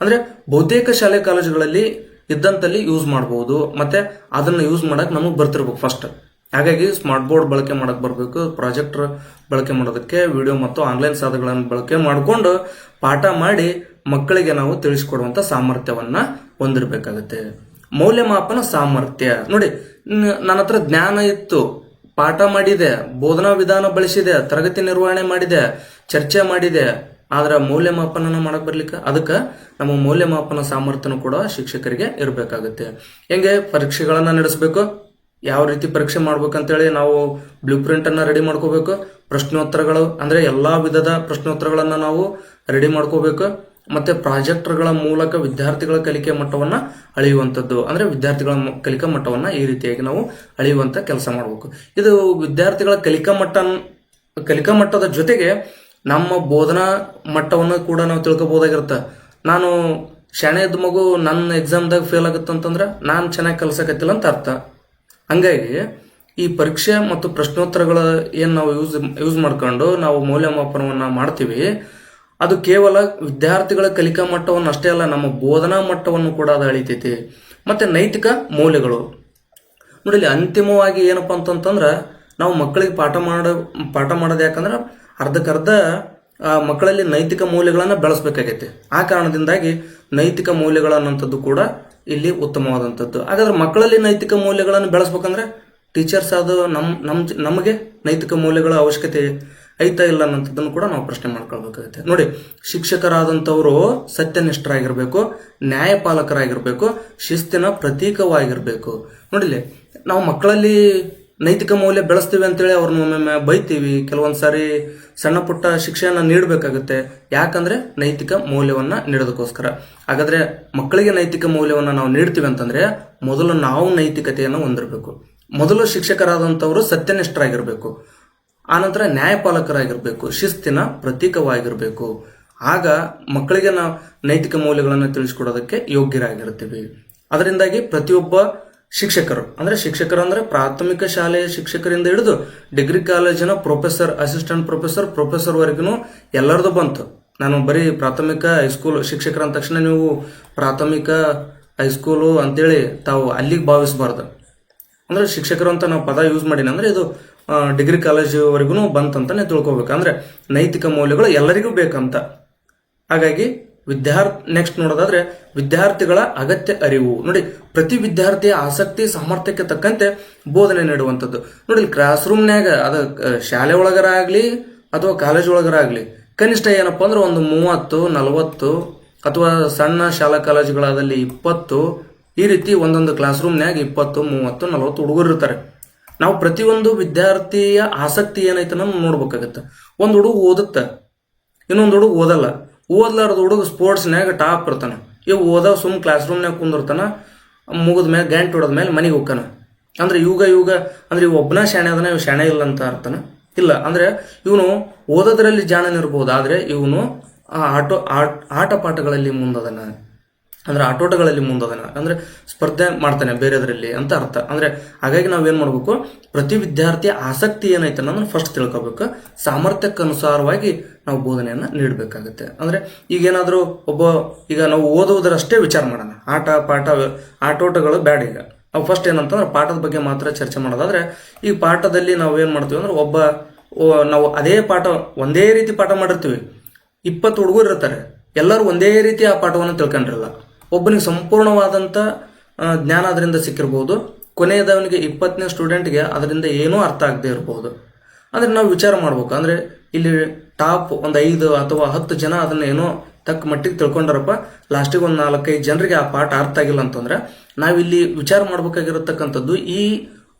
ಅಂದ್ರೆ ಬಹುತೇಕ ಶಾಲೆ ಕಾಲೇಜುಗಳಲ್ಲಿ ಇದ್ದಂತಲ್ಲಿ ಯೂಸ್ ಮಾಡಬಹುದು ಮತ್ತೆ ಅದನ್ನ ಯೂಸ್ ಮಾಡಕ್ ನಮಗೆ ಬರ್ತಿರ್ಬೇಕು ಫಸ್ಟ್ ಹಾಗಾಗಿ ಸ್ಮಾರ್ಟ್ ಬೋರ್ಡ್ ಬಳಕೆ ಮಾಡಕ್ ಬರಬೇಕು ಪ್ರಾಜೆಕ್ಟರ್ ಬಳಕೆ ಮಾಡೋದಕ್ಕೆ ವಿಡಿಯೋ ಮತ್ತು ಆನ್ಲೈನ್ ಸಾಧನಗಳನ್ನು ಬಳಕೆ ಮಾಡಿಕೊಂಡು ಪಾಠ ಮಾಡಿ ಮಕ್ಕಳಿಗೆ ನಾವು ತಿಳಿಸ್ಕೊಡುವಂತ ಸಾಮರ್ಥ್ಯವನ್ನ ಹೊಂದಿರಬೇಕಾಗುತ್ತೆ. ಮೌಲ್ಯಮಾಪನ ಸಾಮರ್ಥ್ಯ. ನೋಡಿ ನನ್ನ ಹತ್ರ ಜ್ಞಾನ ಇತ್ತು. ಪಾಠ ಮಾಡಿದೆ, ಬೋಧನಾ ವಿಧಾನ ಬಳಸಿದೆ, ತರಗತಿ ನಿರ್ವಹಣೆ ಮಾಡಿದೆ, ಚರ್ಚೆ ಮಾಡಿದೆ, ಆದ್ರೆ ಮೌಲ್ಯಮಾಪನ ಮಾಡಕ್ ಬರ್ಲಿಕ್ಕೆ? ಅದಕ್ಕೆ ನಮ್ಮ ಮೌಲ್ಯಮಾಪನ ಸಾಮರ್ಥ್ಯನೂ ಕೂಡ ಶಿಕ್ಷಕರಿಗೆ ಇರಬೇಕಾಗುತ್ತೆ. ಹೆಂಗೆ? ಪರೀಕ್ಷೆಗಳನ್ನ ನಡೆಸಬೇಕು. ಯಾವ ರೀತಿ ಪರೀಕ್ಷೆ ಮಾಡ್ಬೇಕಂತೇಳಿ ನಾವು ಬ್ಲೂ ಪ್ರಿಂಟ್ ಅನ್ನ ರೆಡಿ ಮಾಡ್ಕೋಬೇಕು. ಪ್ರಶ್ನೋತ್ತರಗಳು, ಅಂದ್ರೆ ಎಲ್ಲಾ ವಿಧದ ಪ್ರಶ್ನೋತ್ತರಗಳನ್ನ ನಾವು ರೆಡಿ ಮಾಡ್ಕೋಬೇಕು. ಮತ್ತೆ ಪ್ರಾಜೆಕ್ಟರ್ಗಳ ಮೂಲಕ ವಿದ್ಯಾರ್ಥಿಗಳ ಕಲಿಕೆ ಮಟ್ಟವನ್ನ ಅಳೆಯುವಂಥದ್ದು. ಅಂದ್ರೆ ವಿದ್ಯಾರ್ಥಿಗಳ ಕಲಿಕಾ ಮಟ್ಟವನ್ನ ಈ ರೀತಿಯಾಗಿ ನಾವು ಅಳೆಯುವಂತ ಕೆಲಸ ಮಾಡಬೇಕು. ಇದು ವಿದ್ಯಾರ್ಥಿಗಳ ಕಲಿಕಾ ಮಟ್ಟ ಕಲಿಕಾ ಮಟ್ಟದ ಜೊತೆಗೆ ನಮ್ಮ ಬೋಧನಾ ಮಟ್ಟವನ್ನು ಕೂಡ ನಾವು ತಿಳ್ಕೊಬೋದಾಗಿರುತ್ತೆ. ನಾನು ಇದ್ದ ಮಗು ನನ್ನ ಎಕ್ಸಾಮ್ದಾಗ ಫೇಲ್ ಆಗುತ್ತೆ ಅಂತಂದ್ರೆ ನಾನು ಚೆನ್ನಾಗಿ ಕಲ್ಸಕತ್ತಿಲ್ಲ ಅಂತ ಅರ್ಥ. ಹಂಗಾಗಿ ಈ ಪರೀಕ್ಷೆ ಮತ್ತು ಪ್ರಶ್ನೋತ್ತರಗಳ ಏನು ನಾವು ಯೂಸ್ ಯೂಸ್ ಮಾಡ್ಕೊಂಡು ನಾವು ಮೌಲ್ಯಮಾಪನವನ್ನ ಮಾಡ್ತೀವಿ ಅದು ಕೇವಲ ವಿದ್ಯಾರ್ಥಿಗಳ ಕಲಿಕಾ ಮಟ್ಟವನ್ನು ಅಷ್ಟೇ ಅಲ್ಲ, ನಮ್ಮ ಬೋಧನಾ ಮಟ್ಟವನ್ನು ಕೂಡ ಅದು ಅಳಿತೈತಿ. ಮತ್ತೆ ನೈತಿಕ ಮೌಲ್ಯಗಳು. ನೋಡಿ ಅಂತಿಮವಾಗಿ ಏನಪ್ಪ ಅಂತಂತಂದ್ರೆ, ನಾವು ಮಕ್ಕಳಿಗೆ ಪಾಠ ಮಾಡ, ಪಾಠ ಮಾಡೋದು ಯಾಕಂದ್ರೆ, ಅರ್ಧಕ್ಕರ್ಧ ಮಕ್ಕಳಲ್ಲಿ ನೈತಿಕ ಮೌಲ್ಯಗಳನ್ನು ಬೆಳೆಸಬೇಕಾಗೈತಿ. ಆ ಕಾರಣದಿಂದಾಗಿ ನೈತಿಕ ಮೌಲ್ಯಗಳನ್ನಂಥದ್ದು ಕೂಡ ಇಲ್ಲಿ ಉತ್ತಮವಾದಂಥದ್ದು. ಹಾಗಾದ್ರೆ ಮಕ್ಕಳಲ್ಲಿ ನೈತಿಕ ಮೌಲ್ಯಗಳನ್ನು ಬೆಳೆಸ್ಬೇಕಂದ್ರೆ ಟೀಚರ್ಸ್ ಅದು ನಮ್ಮ ನಮ್ ನಮಗೆ ನೈತಿಕ ಮೌಲ್ಯಗಳ ಅವಶ್ಯಕತೆ ಐತಾ ಇಲ್ಲ ಅನ್ನೋಂಥದ್ದನ್ನು ಕೂಡ ನಾವು ಪ್ರಶ್ನೆ ಮಾಡ್ಕೊಳ್ಬೇಕಾಗುತ್ತೆ. ನೋಡಿ, ಶಿಕ್ಷಕರಾದಂಥವರು ಸತ್ಯನಿಷ್ಠರಾಗಿರ್ಬೇಕು, ನ್ಯಾಯಪಾಲಕರಾಗಿರ್ಬೇಕು, ಶಿಸ್ತಿನ ಪ್ರತೀಕವಾಗಿರ್ಬೇಕು. ನೋಡಿಲಿ ನಾವು ಮಕ್ಕಳಲ್ಲಿ ನೈತಿಕ ಮೌಲ್ಯ ಬೆಳೆಸ್ತೀವಿ ಅಂತೇಳಿ ಅವ್ರನ್ನ ಒಮ್ಮೊಮ್ಮೆ ಬೈತೀವಿ. ಕೆಲವೊಂದು ಸಾರಿ ಸಣ್ಣ ಪುಟ್ಟ ಶಿಕ್ಷೆಯನ್ನು ನೀಡಬೇಕಾಗುತ್ತೆ. ಯಾಕಂದ್ರೆ ನೈತಿಕ ಮೌಲ್ಯವನ್ನ ನೀಡೋದಕ್ಕೋಸ್ಕರ. ಹಾಗಾದ್ರೆ ಮಕ್ಕಳಿಗೆ ನೈತಿಕ ಮೌಲ್ಯವನ್ನ ನಾವು ನೀಡ್ತೀವಿ ಅಂತಂದ್ರೆ ಮೊದಲು ನಾವು ನೈತಿಕತೆಯನ್ನು ಹೊಂದಿರಬೇಕು. ಮೊದಲು ಶಿಕ್ಷಕರಾದಂಥವರು ಸತ್ಯನಿಷ್ಠರಾಗಿರ್ಬೇಕು. ಆನಂತರ ನ್ಯಾಯಪಾಲಕರಾಗಿರಬೇಕು, ಶಿಸ್ತಿನ ಪ್ರತೀಕವಾಗಿರಬೇಕು. ಆಗ ಮಕ್ಕಳಿಗೆ ನಾವು ನೈತಿಕ ಮೌಲ್ಯಗಳನ್ನು ತಿಳಿಸ್ಕೊಡೋದಕ್ಕೆ ಯೋಗ್ಯರಾಗಿರ್ತೀವಿ. ಅದರಿಂದಾಗಿ ಪ್ರತಿಯೊಬ್ಬ ಶಿಕ್ಷಕರು, ಅಂದ್ರೆ ಶಿಕ್ಷಕರು ಅಂದ್ರೆ ಪ್ರಾಥಮಿಕ ಶಾಲೆಯ ಶಿಕ್ಷಕರಿಂದ ಹಿಡಿದು ಡಿಗ್ರಿ ಕಾಲೇಜಿನ ಪ್ರೊಫೆಸರ್, ಅಸಿಸ್ಟೆಂಟ್ ಪ್ರೊಫೆಸರ್ ಪ್ರೊಫೆಸರ್ ವರೆಗೂ ಎಲ್ಲರದು ಬಂತು. ನಾನು ಬರೀ ಪ್ರಾಥಮಿಕ ಹೈಸ್ಕೂಲ್ ಶಿಕ್ಷಕರ ಅಂದ ತಕ್ಷಣ ನೀವು ಪ್ರಾಥಮಿಕ ಹೈಸ್ಕೂಲು ಅಂತೇಳಿ ತಾವು ಅಲ್ಲಿಗೆ ಭಾವಿಸಬಾರ್ದು. ಅಂದ್ರೆ ಶಿಕ್ಷಕರು ಅಂತ ನಾವು ಪದ ಯೂಸ್ ಮಾಡಿನ ಅಂದ್ರೆ ಇದು ಡಿಗ್ರಿ ಕಾಲೇಜುವರೆಗೂ ಬಂತಂತಾನೆ ತಿಳ್ಕೊಬೇಕು. ಅಂದ್ರೆ ನೈತಿಕ ಮೌಲ್ಯಗಳು ಎಲ್ಲರಿಗೂ ಬೇಕಂತ. ಹಾಗಾಗಿ ವಿದ್ಯಾರ್ಥಿ ನೆಕ್ಸ್ಟ್ ನೋಡೋದಾದ್ರೆ ವಿದ್ಯಾರ್ಥಿಗಳ ಅಗತ್ಯ ಅರಿವು. ನೋಡಿ, ಪ್ರತಿ ವಿದ್ಯಾರ್ಥಿಯ ಆಸಕ್ತಿ, ಸಾಮರ್ಥ್ಯಕ್ಕೆ ತಕ್ಕಂತೆ ಬೋಧನೆ ನೀಡುವಂಥದ್ದು. ನೋಡಿ ಕ್ಲಾಸ್ ರೂಮ್ನ್ಯಾಗ ಅದ ಶಾಲೆ ಒಳಗರ ಆಗಲಿ ಅಥವಾ ಕಾಲೇಜ್ ಒಳಗರ ಆಗ್ಲಿ ಕನಿಷ್ಠ ಏನಪ್ಪ ಅಂದ್ರೆ ಒಂದು ಮೂವತ್ತು, ನಲವತ್ತು ಅಥವಾ ಸಣ್ಣ ಶಾಲಾ ಕಾಲೇಜುಗಳಾದಲ್ಲಿ ಇಪ್ಪತ್ತು, ಈ ರೀತಿ ಒಂದೊಂದು ಕ್ಲಾಸ್ ರೂಮ್ನ್ಯಾಗ ಇಪ್ಪತ್ತು, ಮೂವತ್ತು, ನಲವತ್ತು ಹುಡುಗರು ಇರ್ತಾರೆ. ನಾವು ಪ್ರತಿಯೊಂದು ವಿದ್ಯಾರ್ಥಿಯ ಆಸಕ್ತಿ ಏನೈತೆ ನಾವು ನೋಡ್ಬೇಕಾಗತ್ತೆ. ಒಂದು ಹುಡುಗ ಓದುತ್ತೆ, ಇನ್ನೊಂದು ಹುಡುಗ ಓದಲ್ಲ. ಓದ್ಲಾರ್ದ ಹುಡುಗ ಸ್ಪೋರ್ಟ್ಸ್ನ್ಯಾಗ ಟಾಪ್ ಇರ್ತಾನೆ. ಇವ್ ಓದ ಸುಮ್ ಕ್ಲಾಸ್ ರೂಮ್ನ್ಯಾಗ ಕುಂದಿರ್ತಾನ, ಮುಗಿದ ಮೇಲೆ ಗ್ಯಾಂಟ್ ಹೊಡೆದ ಮೇಲೆ ಮನೆಗೆ ಹೋಗ್ತಾನ. ಅಂದ್ರೆ ಯುಗ ಇವಾಗ ಅಂದ್ರೆ ಇವ್ ಒಬ್ಬನ ಶಾಣೆ ಅದನ್ನ ಇವ್ ಶಾಣೆ ಇಲ್ಲ ಅಂತ ಅರ್ಥನ? ಇಲ್ಲ, ಅಂದ್ರೆ ಇವನು ಓದೋದ್ರಲ್ಲಿ ಜಾಣನಿರ್ಬೋದು ಆದ್ರೆ ಇವನು ಆಟೋ ಆಟ ಆಟ ಪಾಠಗಳಲ್ಲಿ ಮುಂದದನ. ಅಂದ್ರೆ ಆಟೋಟಗಳಲ್ಲಿ ಮುಂದದನ ಅಂದ್ರೆ ಸ್ಪರ್ಧೆ ಮಾಡ್ತಾನೆ ಬೇರೆದ್ರಲ್ಲಿ ಅಂತ ಅರ್ಥ. ಅಂದ್ರೆ ಹಾಗಾಗಿ ನಾವೇನ್ ಮಾಡ್ಬೇಕು? ಪ್ರತಿ ವಿದ್ಯಾರ್ಥಿಯ ಆಸಕ್ತಿ ಏನೈತೆ ಅನ್ನೋದನ್ನ ಫಸ್ಟ್ ತಿಳ್ಕೊಬೇಕು. ಸಾಮರ್ಥ್ಯಕ್ಕನುಸಾರವಾಗಿ ನಾವು ಬೋಧನೆಯನ್ನ ನೀಡಬೇಕಾಗುತ್ತೆ. ಅಂದ್ರೆ ಈಗೇನಾದ್ರೂ ಒಬ್ಬ, ಈಗ ನಾವು ಓದುವುದರಷ್ಟೇ ವಿಚಾರ ಮಾಡೋಣ. ಆಟ, ಪಾಠ ಆಟೋಟಗಳು ಬೇಡ ಈಗ. ನಾವು ಫಸ್ಟ್ ಏನಂತಂದ್ರೆ ಪಾಠದ ಬಗ್ಗೆ ಮಾತ್ರ ಚರ್ಚೆ ಮಾಡೋದಾದ್ರೆ, ಈ ಪಾಠದಲ್ಲಿ ನಾವು ಏನ್ ಮಾಡ್ತೀವಿ ಅಂದ್ರೆ ಒಬ್ಬ ನಾವು ಅದೇ ಪಾಠ ಒಂದೇ ರೀತಿ ಪಾಠ ಮಾಡಿರ್ತೀವಿ. ಇಪ್ಪತ್ತು ಹುಡುಗರು ಇರ್ತಾರೆ. ಎಲ್ಲರೂ ಒಂದೇ ರೀತಿ ಆ ಪಾಠವನ್ನು ತಿಳ್ಕೊಂಡಿರಲ್ಲ. ಒಬ್ಬನಿಗೆ ಸಂಪೂರ್ಣವಾದಂಥ ಜ್ಞಾನ ಅದರಿಂದ ಸಿಕ್ಕಿರ್ಬೋದು. ಕೊನೆಯದವನಿಗೆ ಇಪ್ಪತ್ತನೇ ಸ್ಟೂಡೆಂಟ್ಗೆ ಅದರಿಂದ ಏನೂ ಅರ್ಥ ಆಗದೆ ಇರಬಹುದು ಅಂದರೆ ನಾವು ವಿಚಾರ ಮಾಡ್ಬೇಕು. ಅಂದರೆ ಇಲ್ಲಿ ಟಾಪ್ ಒಂದು ಐದು ಅಥವಾ ಹತ್ತು ಜನ ಅದನ್ನ ಏನೋ ತಕ್ಕ ಮಟ್ಟಿಗೆ ತಿಳ್ಕೊಂಡಾರಪ್ಪ ಲಾಸ್ಟಿಗೆ ಒಂದು ನಾಲ್ಕೈದು ಜನರಿಗೆ ಆ ಪಾಠ ಅರ್ಥ ಆಗಿಲ್ಲ ಅಂತಂದ್ರೆ ನಾವಿಲ್ಲಿ ವಿಚಾರ ಮಾಡ್ಬೇಕಾಗಿರತಕ್ಕಂಥದ್ದು ಈ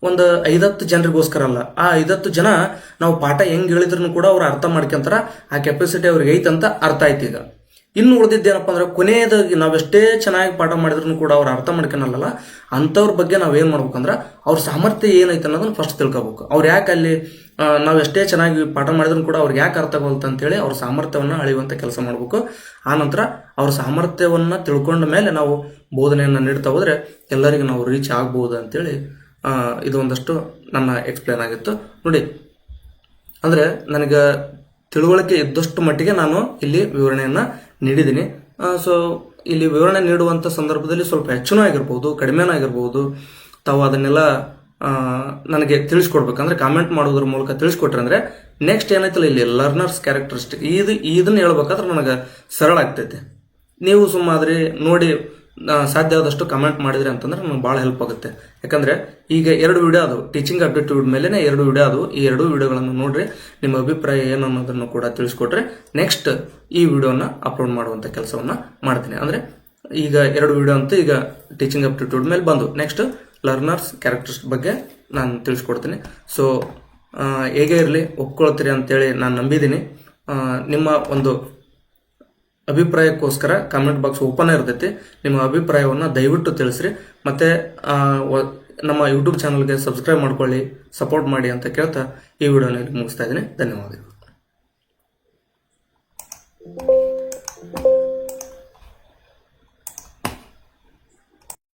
ಒಂದು ಐದತ್ತು ಜನರಿಗೋಸ್ಕರ ಅಲ್ಲ. ಆ ಐದತ್ತು ಜನ ನಾವು ಪಾಠ ಹೆಂಗ್ ಹೇಳಿದ್ರು ಕೂಡ ಅವ್ರು ಅರ್ಥ ಮಾಡ್ಕೊಂತಾರ, ಆ ಕೆಪಾಸಿಟಿ ಅವ್ರಿಗೆ ಐತಂತ ಅರ್ಥ ಆಯ್ತು ಈಗ. ಇನ್ನು ಉಳಿದಿದ್ದೇನಪ್ಪ ಅಂದ್ರೆ ಕೊನೆಯದಾಗಿ ನಾವೆಷ್ಟೇ ಚೆನ್ನಾಗಿ ಪಾಠ ಮಾಡಿದ್ರು ಕೂಡ ಅವ್ರು ಅರ್ಥ ಮಾಡ್ಕೊಳಲ್ಲ ಅಂಥವ್ರ ಬಗ್ಗೆ ನಾವು ಏನು ಮಾಡ್ಬೇಕಂದ್ರೆ ಅವ್ರ ಸಾಮರ್ಥ್ಯ ಏನೈತೆ ಅನ್ನೋದನ್ನ ಫಸ್ಟ್ ತಿಳ್ಕೊಬೇಕು. ಅವ್ರು ಯಾಕೆ ಅಲ್ಲಿ ನಾವು ಎಷ್ಟೇ ಚೆನ್ನಾಗಿ ಪಾಠ ಮಾಡಿದ್ರು ಕೂಡ ಅವ್ರಿಗೆ ಯಾಕೆ ಅರ್ಥ ಆಗೋಲ್ತ ಅಂತೇಳಿ ಅವ್ರ ಸಾಮರ್ಥ್ಯವನ್ನ ಅಳೆಯುವಂಥ ಕೆಲಸ ಮಾಡ್ಬೇಕು. ನಂತರ ಅವ್ರ ಸಾಮರ್ಥ್ಯವನ್ನ ತಿಳ್ಕೊಂಡ ಮೇಲೆ ನಾವು ಬೋಧನೆಯನ್ನ ನೀಡ್ತಾ ಹೋದ್ರೆ ಎಲ್ಲರಿಗೂ ನಾವು ರೀಚ್ ಆಗ್ಬೋದು ಅಂತೇಳಿ ಇದು ಒಂದಷ್ಟು ನನ್ನ ಎಕ್ಸ್ಪ್ಲೇನ್ ಆಗಿತ್ತು. ನೋಡಿ, ಅಂದ್ರೆ ನನಗೆ ತಿಳುವಳಿಕೆ ಇದ್ದಷ್ಟು ಮಟ್ಟಿಗೆ ನಾನು ಇಲ್ಲಿ ವಿವರಣೆಯನ್ನ ನೀಡಿದ್ದೀನಿ. ಸೊ ಇಲ್ಲಿ ವಿವರಣೆ ನೀಡುವಂಥ ಸಂದರ್ಭದಲ್ಲಿ ಸ್ವಲ್ಪ ಹೆಚ್ಚುನೂ ಆಗಿರ್ಬೋದು, ಕಡಿಮೆನೂ ಆಗಿರ್ಬೋದು. ತಾವು ಅದನ್ನೆಲ್ಲ ನನಗೆ ತಿಳಿಸ್ಕೊಡ್ಬೇಕಂದ್ರೆ ಕಾಮೆಂಟ್ ಮಾಡೋದ್ರ ಮೂಲಕ ತಿಳಿಸ್ಕೊಟ್ರೆ ಅಂದ್ರೆ ನೆಕ್ಸ್ಟ್ ಏನೈತಲ್ಲ ಇಲ್ಲಿ ಲರ್ನರ್ಸ್ ಕ್ಯಾರೆಕ್ಟರಿಸ್ಟಿಕ್ ಇದು, ಇದನ್ನ ಹೇಳ್ಬೇಕಾದ್ರೆ ನನಗೆ ಸರಳ ಆಗ್ತೈತೆ. ನೀವು ಸುಮ್ಮಾದ್ರೆ ನೋಡಿ ಸಾಧ್ಯ ಆದಷ್ಟು ಕಮೆಂಟ್ ಮಾಡಿದ್ರಿ ಅಂತಂದ್ರೆ ನನಗೆ ಭಾಳ ಹೆಲ್ಪ್ ಆಗುತ್ತೆ. ಯಾಕಂದ್ರೆ ಈಗ ಎರಡು ವಿಡಿಯೋ ಅದು ಟೀಚಿಂಗ್ ಅಪ್ಟಿಟ್ಯೂಡ್ ಮೇಲೆ ಎರಡು ವಿಡಿಯೋ ಅದು ಈ ಎರಡು ವಿಡಿಯೋಗಳನ್ನು ನೋಡ್ರಿ, ನಿಮ್ಮ ಅಭಿಪ್ರಾಯ ಏನು ಅನ್ನೋದನ್ನು ಕೂಡ ತಿಳಿಸ್ಕೊಟ್ರೆ ನೆಕ್ಸ್ಟ್ ಈ ವಿಡಿಯೋನ ಅಪ್ಲೋಡ್ ಮಾಡುವಂತ ಕೆಲಸವನ್ನ ಮಾಡ್ತೀನಿ. ಅಂದ್ರೆ ಈಗ ಎರಡು ವಿಡಿಯೋ ಅಂತ ಈಗ ಟೀಚಿಂಗ್ ಅಪ್ಟಿಟ್ಯೂಡ್ ಮೇಲೆ ಬಂದು ನೆಕ್ಸ್ಟ್ ಲರ್ನರ್ಸ್ ಕ್ಯಾರೆಕ್ಟರ್ಸ್ ಬಗ್ಗೆ ನಾನು ತಿಳಿಸ್ಕೊಡ್ತೀನಿ. ಸೊ ಹೇಗೆ ಇರಲಿ, ಒಪ್ಕೊಳ್ತೀರಿ ಅಂತೇಳಿ ನಾನು ನಂಬಿದ್ದೀನಿ. ನಿಮ್ಮ ಒಂದು ಅಭಿಪ್ರಾಯಕ್ಕೋಸ್ಕರ ಕಾಮೆಂಟ್ ಬಾಕ್ಸ್ ಓಪನ್ ಇರ್ತೈತಿ. ನಿಮ್ಮ ಅಭಿಪ್ರಾಯವನ್ನು ದಯವಿಟ್ಟು ತಿಳಿಸ್ರಿ. ಮತ್ತೆ ನಮ್ಮ ಯೂಟ್ಯೂಬ್ ಚಾನಲ್ಗೆ ಸಬ್ಸ್ಕ್ರೈಬ್ ಮಾಡ್ಕೊಳ್ಳಿ ಸಪೋರ್ಟ್ ಮಾಡಿ ಅಂತ ಕೇಳ್ತಾ ಈ ವಿಡಿಯೋನ ಮುಗಿಸ್ತಾ ಇದ್ದೀನಿ. ಧನ್ಯವಾದಗಳು.